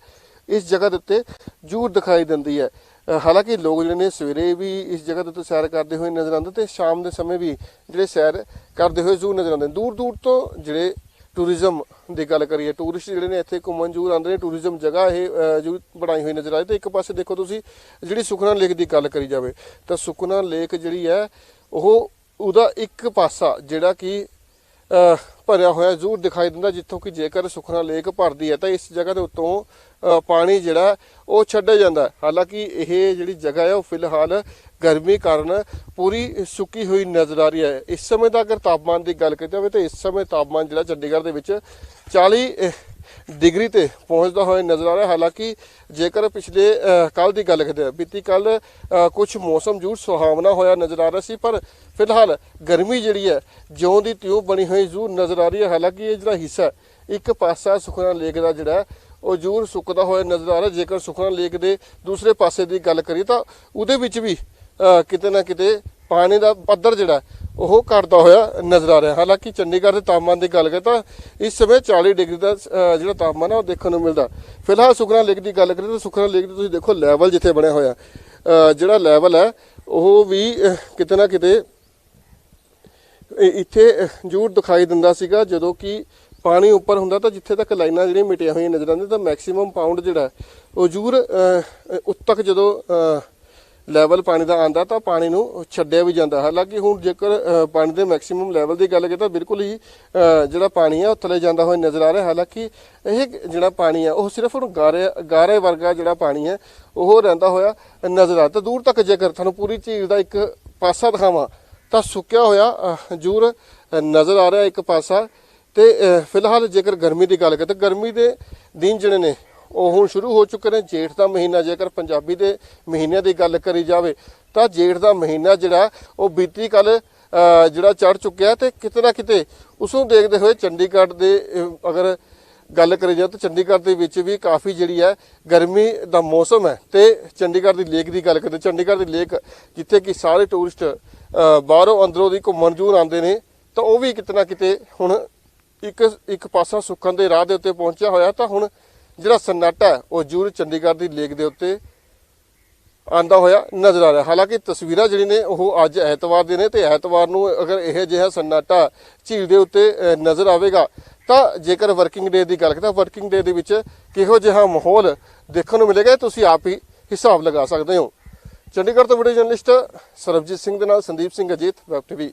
ਇਸ ਜਗ੍ਹਾ ਦੇ ਉੱਤੇ ਜ਼ਰੂਰ ਦਿਖਾਈ ਦਿੰਦੀ ਹੈ। ਹਾਲਾਂਕਿ ਲੋਕ ਜਿਹੜੇ ਨੇ ਸਵੇਰੇ ਵੀ ਇਸ ਜਗ੍ਹਾ ਦੇ ਉੱਤੇ ਸੈਰ ਕਰਦੇ ਹੋਏ ਨਜ਼ਰ ਆਉਂਦੇ ਤੇ ਸ਼ਾਮ ਦੇ ਸਮੇਂ ਵੀ ਜਿਹੜੇ ਸੈਰ ਕਰਦੇ ਹੋਏ ਜ਼ਰੂਰ ਨਜ਼ਰ ਆਉਂਦੇ ਨੇ। ਦੂਰ ਦੂਰ ਤੋਂ ਜਿਹੜੇ ਟੂਰਿਜ਼ਮ ਦੀ ਗੱਲ ਕਰੀਏ ਟੂਰਿਸਟ ਜਿਹੜੇ ਨੇ ਇੱਥੇ ਘੁੰਮਣ ਜ਼ਰੂਰ ਆਉਂਦੇ ਨੇ। ਟੂਰਿਜ਼ਮ ਜਗ੍ਹਾ ਇਹ ਅ, ਜ਼ਰੂਰ ਬਣਾਈ ਹੋਈ ਨਜ਼ਰ ਆਏ ਤੇ ਇੱਕ ਪਾਸੇ ਦੇਖੋ ਤੁਸੀਂ ਜਿਹੜੀ ਸੁਖਨਾ ਲੇਕ ਦੀ ਗੱਲ ਕਰੀ ਜਾਵੇ ਤਾਂ ਸੁਖਨਾ ਲੇਕ ਜਿਹੜੀ ਹੈ ਉਹ ਉਹਦਾ ਇੱਕ ਪਾਸਾ ਜਿਹੜਾ ਕਿ ਭਰਿਆ ਹੋਇਆ ਜ਼ਰੂਰ ਦਿਖਾਈ ਦਿੰਦਾ ਜਿੱਥੋਂ ਕਿ ਜੇਕਰ ਸੁਖਨਾ ਲੇਕ ਭਰਦੀ ਹੈ ਤਾਂ ਇਸ ਜਗ੍ਹਾ ਦੇ ਉੱਤੋਂ ਪਾਣੀ ਜਿਹੜਾ ਉਹ ਛੱਡਿਆ ਜਾਂਦਾ ਹਾਲਾਂਕਿ ਇਹ ਜਿਹੜੀ ਜਗ੍ਹਾ ਹੈ, ਉਹ ਫਿਲਹਾਲ ਗਰਮੀ ਕਾਰਨ ਪੂਰੀ ਸੁੱਕੀ ਹੋਈ ਨਜ਼ਰ ਆ ਰਹੀ ਹੈ। ਇਸ ਸਮੇਂ ਦਾ ਅਗਰ ਤਾਪਮਾਨ ਦੀ ਗੱਲ ਕੀਤੀ ਜਾਵੇ ਤਾਂ ਇਸ ਸਮੇਂ ਤਾਪਮਾਨ ਜਿਹੜਾ ਚੰਡੀਗੜ੍ਹ ਦੇ ਵਿੱਚ 40 ਡਿਗਰੀ ਤੇ ਪਹੁੰਚਦਾ ਹੋਇਆ ਨਜ਼ਰ ਆ ਰਿਹਾ ਹਾਲਾਂਕਿ ਜੇਕਰ ਪਿਛਲੇ ਕੱਲ ਦੀ ਗੱਲ ਕਰਦੇ ਹਾਂ ਬੀਤੀ ਕੱਲ ਕੁਝ ਮੌਸਮ ਜ਼ਰੂਰ ਸੁਹਾਵਣਾ ਹੋਇਆ ਨਜ਼ਰ ਆ ਰਿਹਾ ਸੀ, ਪਰ ਫਿਲਹਾਲ ਗਰਮੀ ਜਿਹੜੀ ਹੈ, ਜਿਉਂ ਦੀ ਤਿਉਂ ਬਣੀ ਹੋਈ ਜ਼ਰੂਰ ਨਜ਼ਰ ਆ ਰਹੀ ਹੈ। ਹਾਲਾਂਕਿ ਇਹ ਜਿਹੜਾ ਹਿੱਸਾ ਇੱਕ ਪਾਸਾ ਸੁਖਨਾ ਲੇਕ ਦਾ ਜਿਹੜਾ ਉਹ ਜ਼ਰੂਰ ਸੁੱਕਦਾ ਹੋਇਆ ਨਜ਼ਰ ਆ ਰਿਹਾ। ਜੇਕਰ ਸੁਖਨਾ ਲੇਕ ਦੇ ਦੂਸਰੇ ਪਾਸੇ ਦੀ ਗੱਲ ਕਰੀਏ ਤਾਂ ਉਹਦੇ ਵਿੱਚ ਵੀ ਕਿਤੇ ਨਾ ਕਿਤੇ ਪਾਣੀ ਦਾ ਪੱਧਰ ਜਿਹੜਾ ਉਹ ਘਟਦਾ ਹੋਇਆ ਨਜ਼ਰ ਆ ਰਿਹਾ। ਹਾਲਾਂਕਿ ਚੰਡੀਗੜ੍ਹ ਦੇ ਤਾਪਮਾਨ ਦੀ ਗੱਲ ਕਰੀਏ ਤਾਂ ਇਸ ਸਮੇਂ 40 ਡਿਗਰੀ ਦਾ ਜਿਹੜਾ ਤਾਪਮਾਨ ਹੈ ਉਹ ਦੇਖਣ ਨੂੰ ਮਿਲਦਾ। ਫਿਲਹਾਲ ਸੁਖਨਾ ਲੇਕ ਦੀ ਗੱਲ ਕਰੀਏ ਤਾਂ ਸੁਖਨਾ ਲੇਕ ਦੇ ਤੁਸੀਂ ਦੇਖੋ ਲੈਵਲ ਜਿੱਥੇ ਬਣਿਆ ਹੋਇਆ ਜਿਹੜਾ ਲੈਵਲ ਹੈ ਉਹ ਵੀ ਕਿਤੇ ਨਾ ਕਿਤੇ ਇੱਥੇ ਜ਼ਰੂਰ ਦਿਖਾਈ ਦਿੰਦਾ ਸੀਗਾ ਜਦੋਂ ਕਿ ਪਾਣੀ ਉੱਪਰ ਹੁੰਦਾ ਤਾਂ ਜਿੱਥੇ ਤੱਕ ਲਾਈਨਾਂ ਜਿਹੜੀਆਂ ਮਿਟੀਆਂ ਹੋਈਆਂ ਨਜ਼ਰ ਆਉਂਦੀਆਂ ਤਾਂ ਮੈਕਸਿਮਮ ਪਾਊਂਡ ਜਿਹੜਾ ਉਹ ਜ਼ਰੂਰ ਅਹ, ਤੱਕ ਜਦੋਂ ਲੈਵਲ ਪਾਣੀ ਦਾ ਆਂਦਾ ਤਾਂ ਪਾਣੀ ਨੂੰ ਛੱਡਿਆ ਵੀ ਜਾਂਦਾ। ਹਾਲਾਂਕਿ ਹੁਣ ਜੇਕਰ ਪਾਣੀ ਦੇ ਮੈਕਸਿਮਮ ਲੈਵਲ ਦੀ ਗੱਲ ਕਰੀਏ ਤਾਂ ਬਿਲਕੁਲ ਹੀ ਜਿਹੜਾ ਪਾਣੀ ਆ ਉਹ ਥੱਲੇ ਜਾਂਦਾ ਹੋਇਆ ਨਜ਼ਰ ਆ ਰਿਹਾ। ਹਾਲਾਂਕਿ ਇਹ ਜਿਹੜਾ ਪਾਣੀ ਆ ਉਹ ਸਿਰਫ ਹੁਣ ਗਾਰੇ ਗਾਰੇ ਵਰਗਾ ਜਿਹੜਾ ਪਾਣੀ ਹੈ ਉਹ ਰਹਿੰਦਾ ਹੋਇਆ ਨਜ਼ਰ ਆ। ਤਾਂ ਦੂਰ ਤੱਕ ਜੇਕਰ ਤੁਹਾਨੂੰ ਪੂਰੀ ਝੀਲ ਦਾ ਇੱਕ ਪਾਸਾ ਦਿਖਾਵਾਂ ਤਾਂ ਸੁੱਕਿਆ ਹੋਇਆ ਅਹ, ਜ਼ਰੂਰ ਨਜ਼ਰ ਆ ਰਿਹਾ ਇੱਕ ਪਾਸਾ। ਤੇ ਫਿਲਹਾਲ ਜੇਕਰ ਗਰਮੀ ਦੀ ਗੱਲ ਕਰੀਏ ਤਾਂ ਗਰਮੀ ਦੇ ਦਿਨ ਜਿਹੜੇ ਨੇ, ਉਹ ਹੁਣ ਸ਼ੁਰੂ ਹੋ ਚੁੱਕੇ ਨੇ। ਜੇਠ ਦਾ ਮਹੀਨਾ ਜੇਕਰ ਪੰਜਾਬੀ ਦੇ ਮਹੀਨਿਆਂ ਦੀ ਗੱਲ ਕਰੀ ਜਾਵੇ, ਤਾਂ ਜੇਠ ਦਾ ਮਹੀਨਾ ਜਿਹੜਾ, ਉਹ ਬੀਤੀ ਕੱਲ ਜਿਹੜਾ ਚੜ ਚੁੱਕਿਆ ਤੇ ਕਿਤੇ ਨਾ ਕਿਤੇ ਉਸ ਨੂੰ ਦੇਖਦੇ ਹੋਏ ਚੰਡੀਗੜ੍ਹ ਦੇ ਅਗਰ ਗੱਲ ਕਰੀ ਜਾਵੇ ਤਾਂ ਚੰਡੀਗੜ੍ਹ ਦੇ ਵਿੱਚ ਵੀ ਕਾਫੀ ਜਿਹੜੀ ਹੈ ਗਰਮੀ ਦਾ ਮੌਸਮ ਹੈ। ਤੇ ਚੰਡੀਗੜ੍ਹ ਦੀ ਲੇਕ ਦੀ ਗੱਲ ਕਰਦੇ ਚੰਡੀਗੜ੍ਹ ਦੀ ਲੇਕ ਜਿੱਥੇ ਕਿ ਸਾਰੇ ਟੂਰਿਸਟ ਬਾਹਰੋਂ ਅੰਦਰੋਂ ਦੀ ਘੁੰਮਣ ਜੂਰ ਆਉਂਦੇ ਨੇ, ਤਾਂ ਉਹ ਵੀ ਕਿਤੇ ਨਾ ਕਿਤੇ ਹੁਣ ਇੱਕ ਇੱਕ ਪਾਸਾ ਸੁੱਕਣ ਦੇ ਰਾਹ ਦੇ ਉੱਤੇ ਪਹੁੰਚਿਆ ਹੋਇਆ, ਤਾਂ ਹੁਣ ਜਿਹੜਾ ਸਨਾਟਾ ਉਹ ਜੂਰ ਚੰਡੀਗੜ੍ਹ ਦੀ ਲੇਕ ਦੇ ਉੱਤੇ ਆਂਦਾ ਹੋਇਆ ਨਜ਼ਰ ਆ ਰਿਹਾ। ਹਾਲਾਂਕਿ ਤਸਵੀਰਾਂ ਜਿਹੜੀ ਨੇ, ਉਹ ਅੱਜ ਐਤਵਾਰ ਦੇ ਨੇ ਤੇ ਐਤਵਾਰ ਨੂੰ ਅਗਰ ਇਹ ਜਿਹਾ ਸਨਾਟਾ ਝੀਲ ਦੇ ਉੱਤੇ ਨਜ਼ਰ ਆਵੇਗਾ, ਤਾਂ ਜੇਕਰ ਵਰਕਿੰਗ ਡੇ ਦੀ ਗੱਲ ਕਰਾਂ ਵਰਕਿੰਗ ਡੇ ਦੇ ਵਿੱਚ ਕਿਹੋ ਜਿਹਾ ਮਾਹੌਲ ਦੇਖਣ ਨੂੰ ਮਿਲੇਗਾ ਤੁਸੀਂ ਆਪ ਹੀ ਹਿਸਾਬ ਲਗਾ ਸਕਦੇ ਹੋ। ਚੰਡੀਗੜ੍ਹ ਤੋਂ ਵੀਡੀਓ ਜਰਨਲਿਸਟ ਸਰਬਜੀਤ ਸਿੰਘ ਦੇ ਨਾਲ ਸੰਦੀਪ ਸਿੰਘ ਅਜੀਤ, ਵੈਬ ਟੀਵੀ।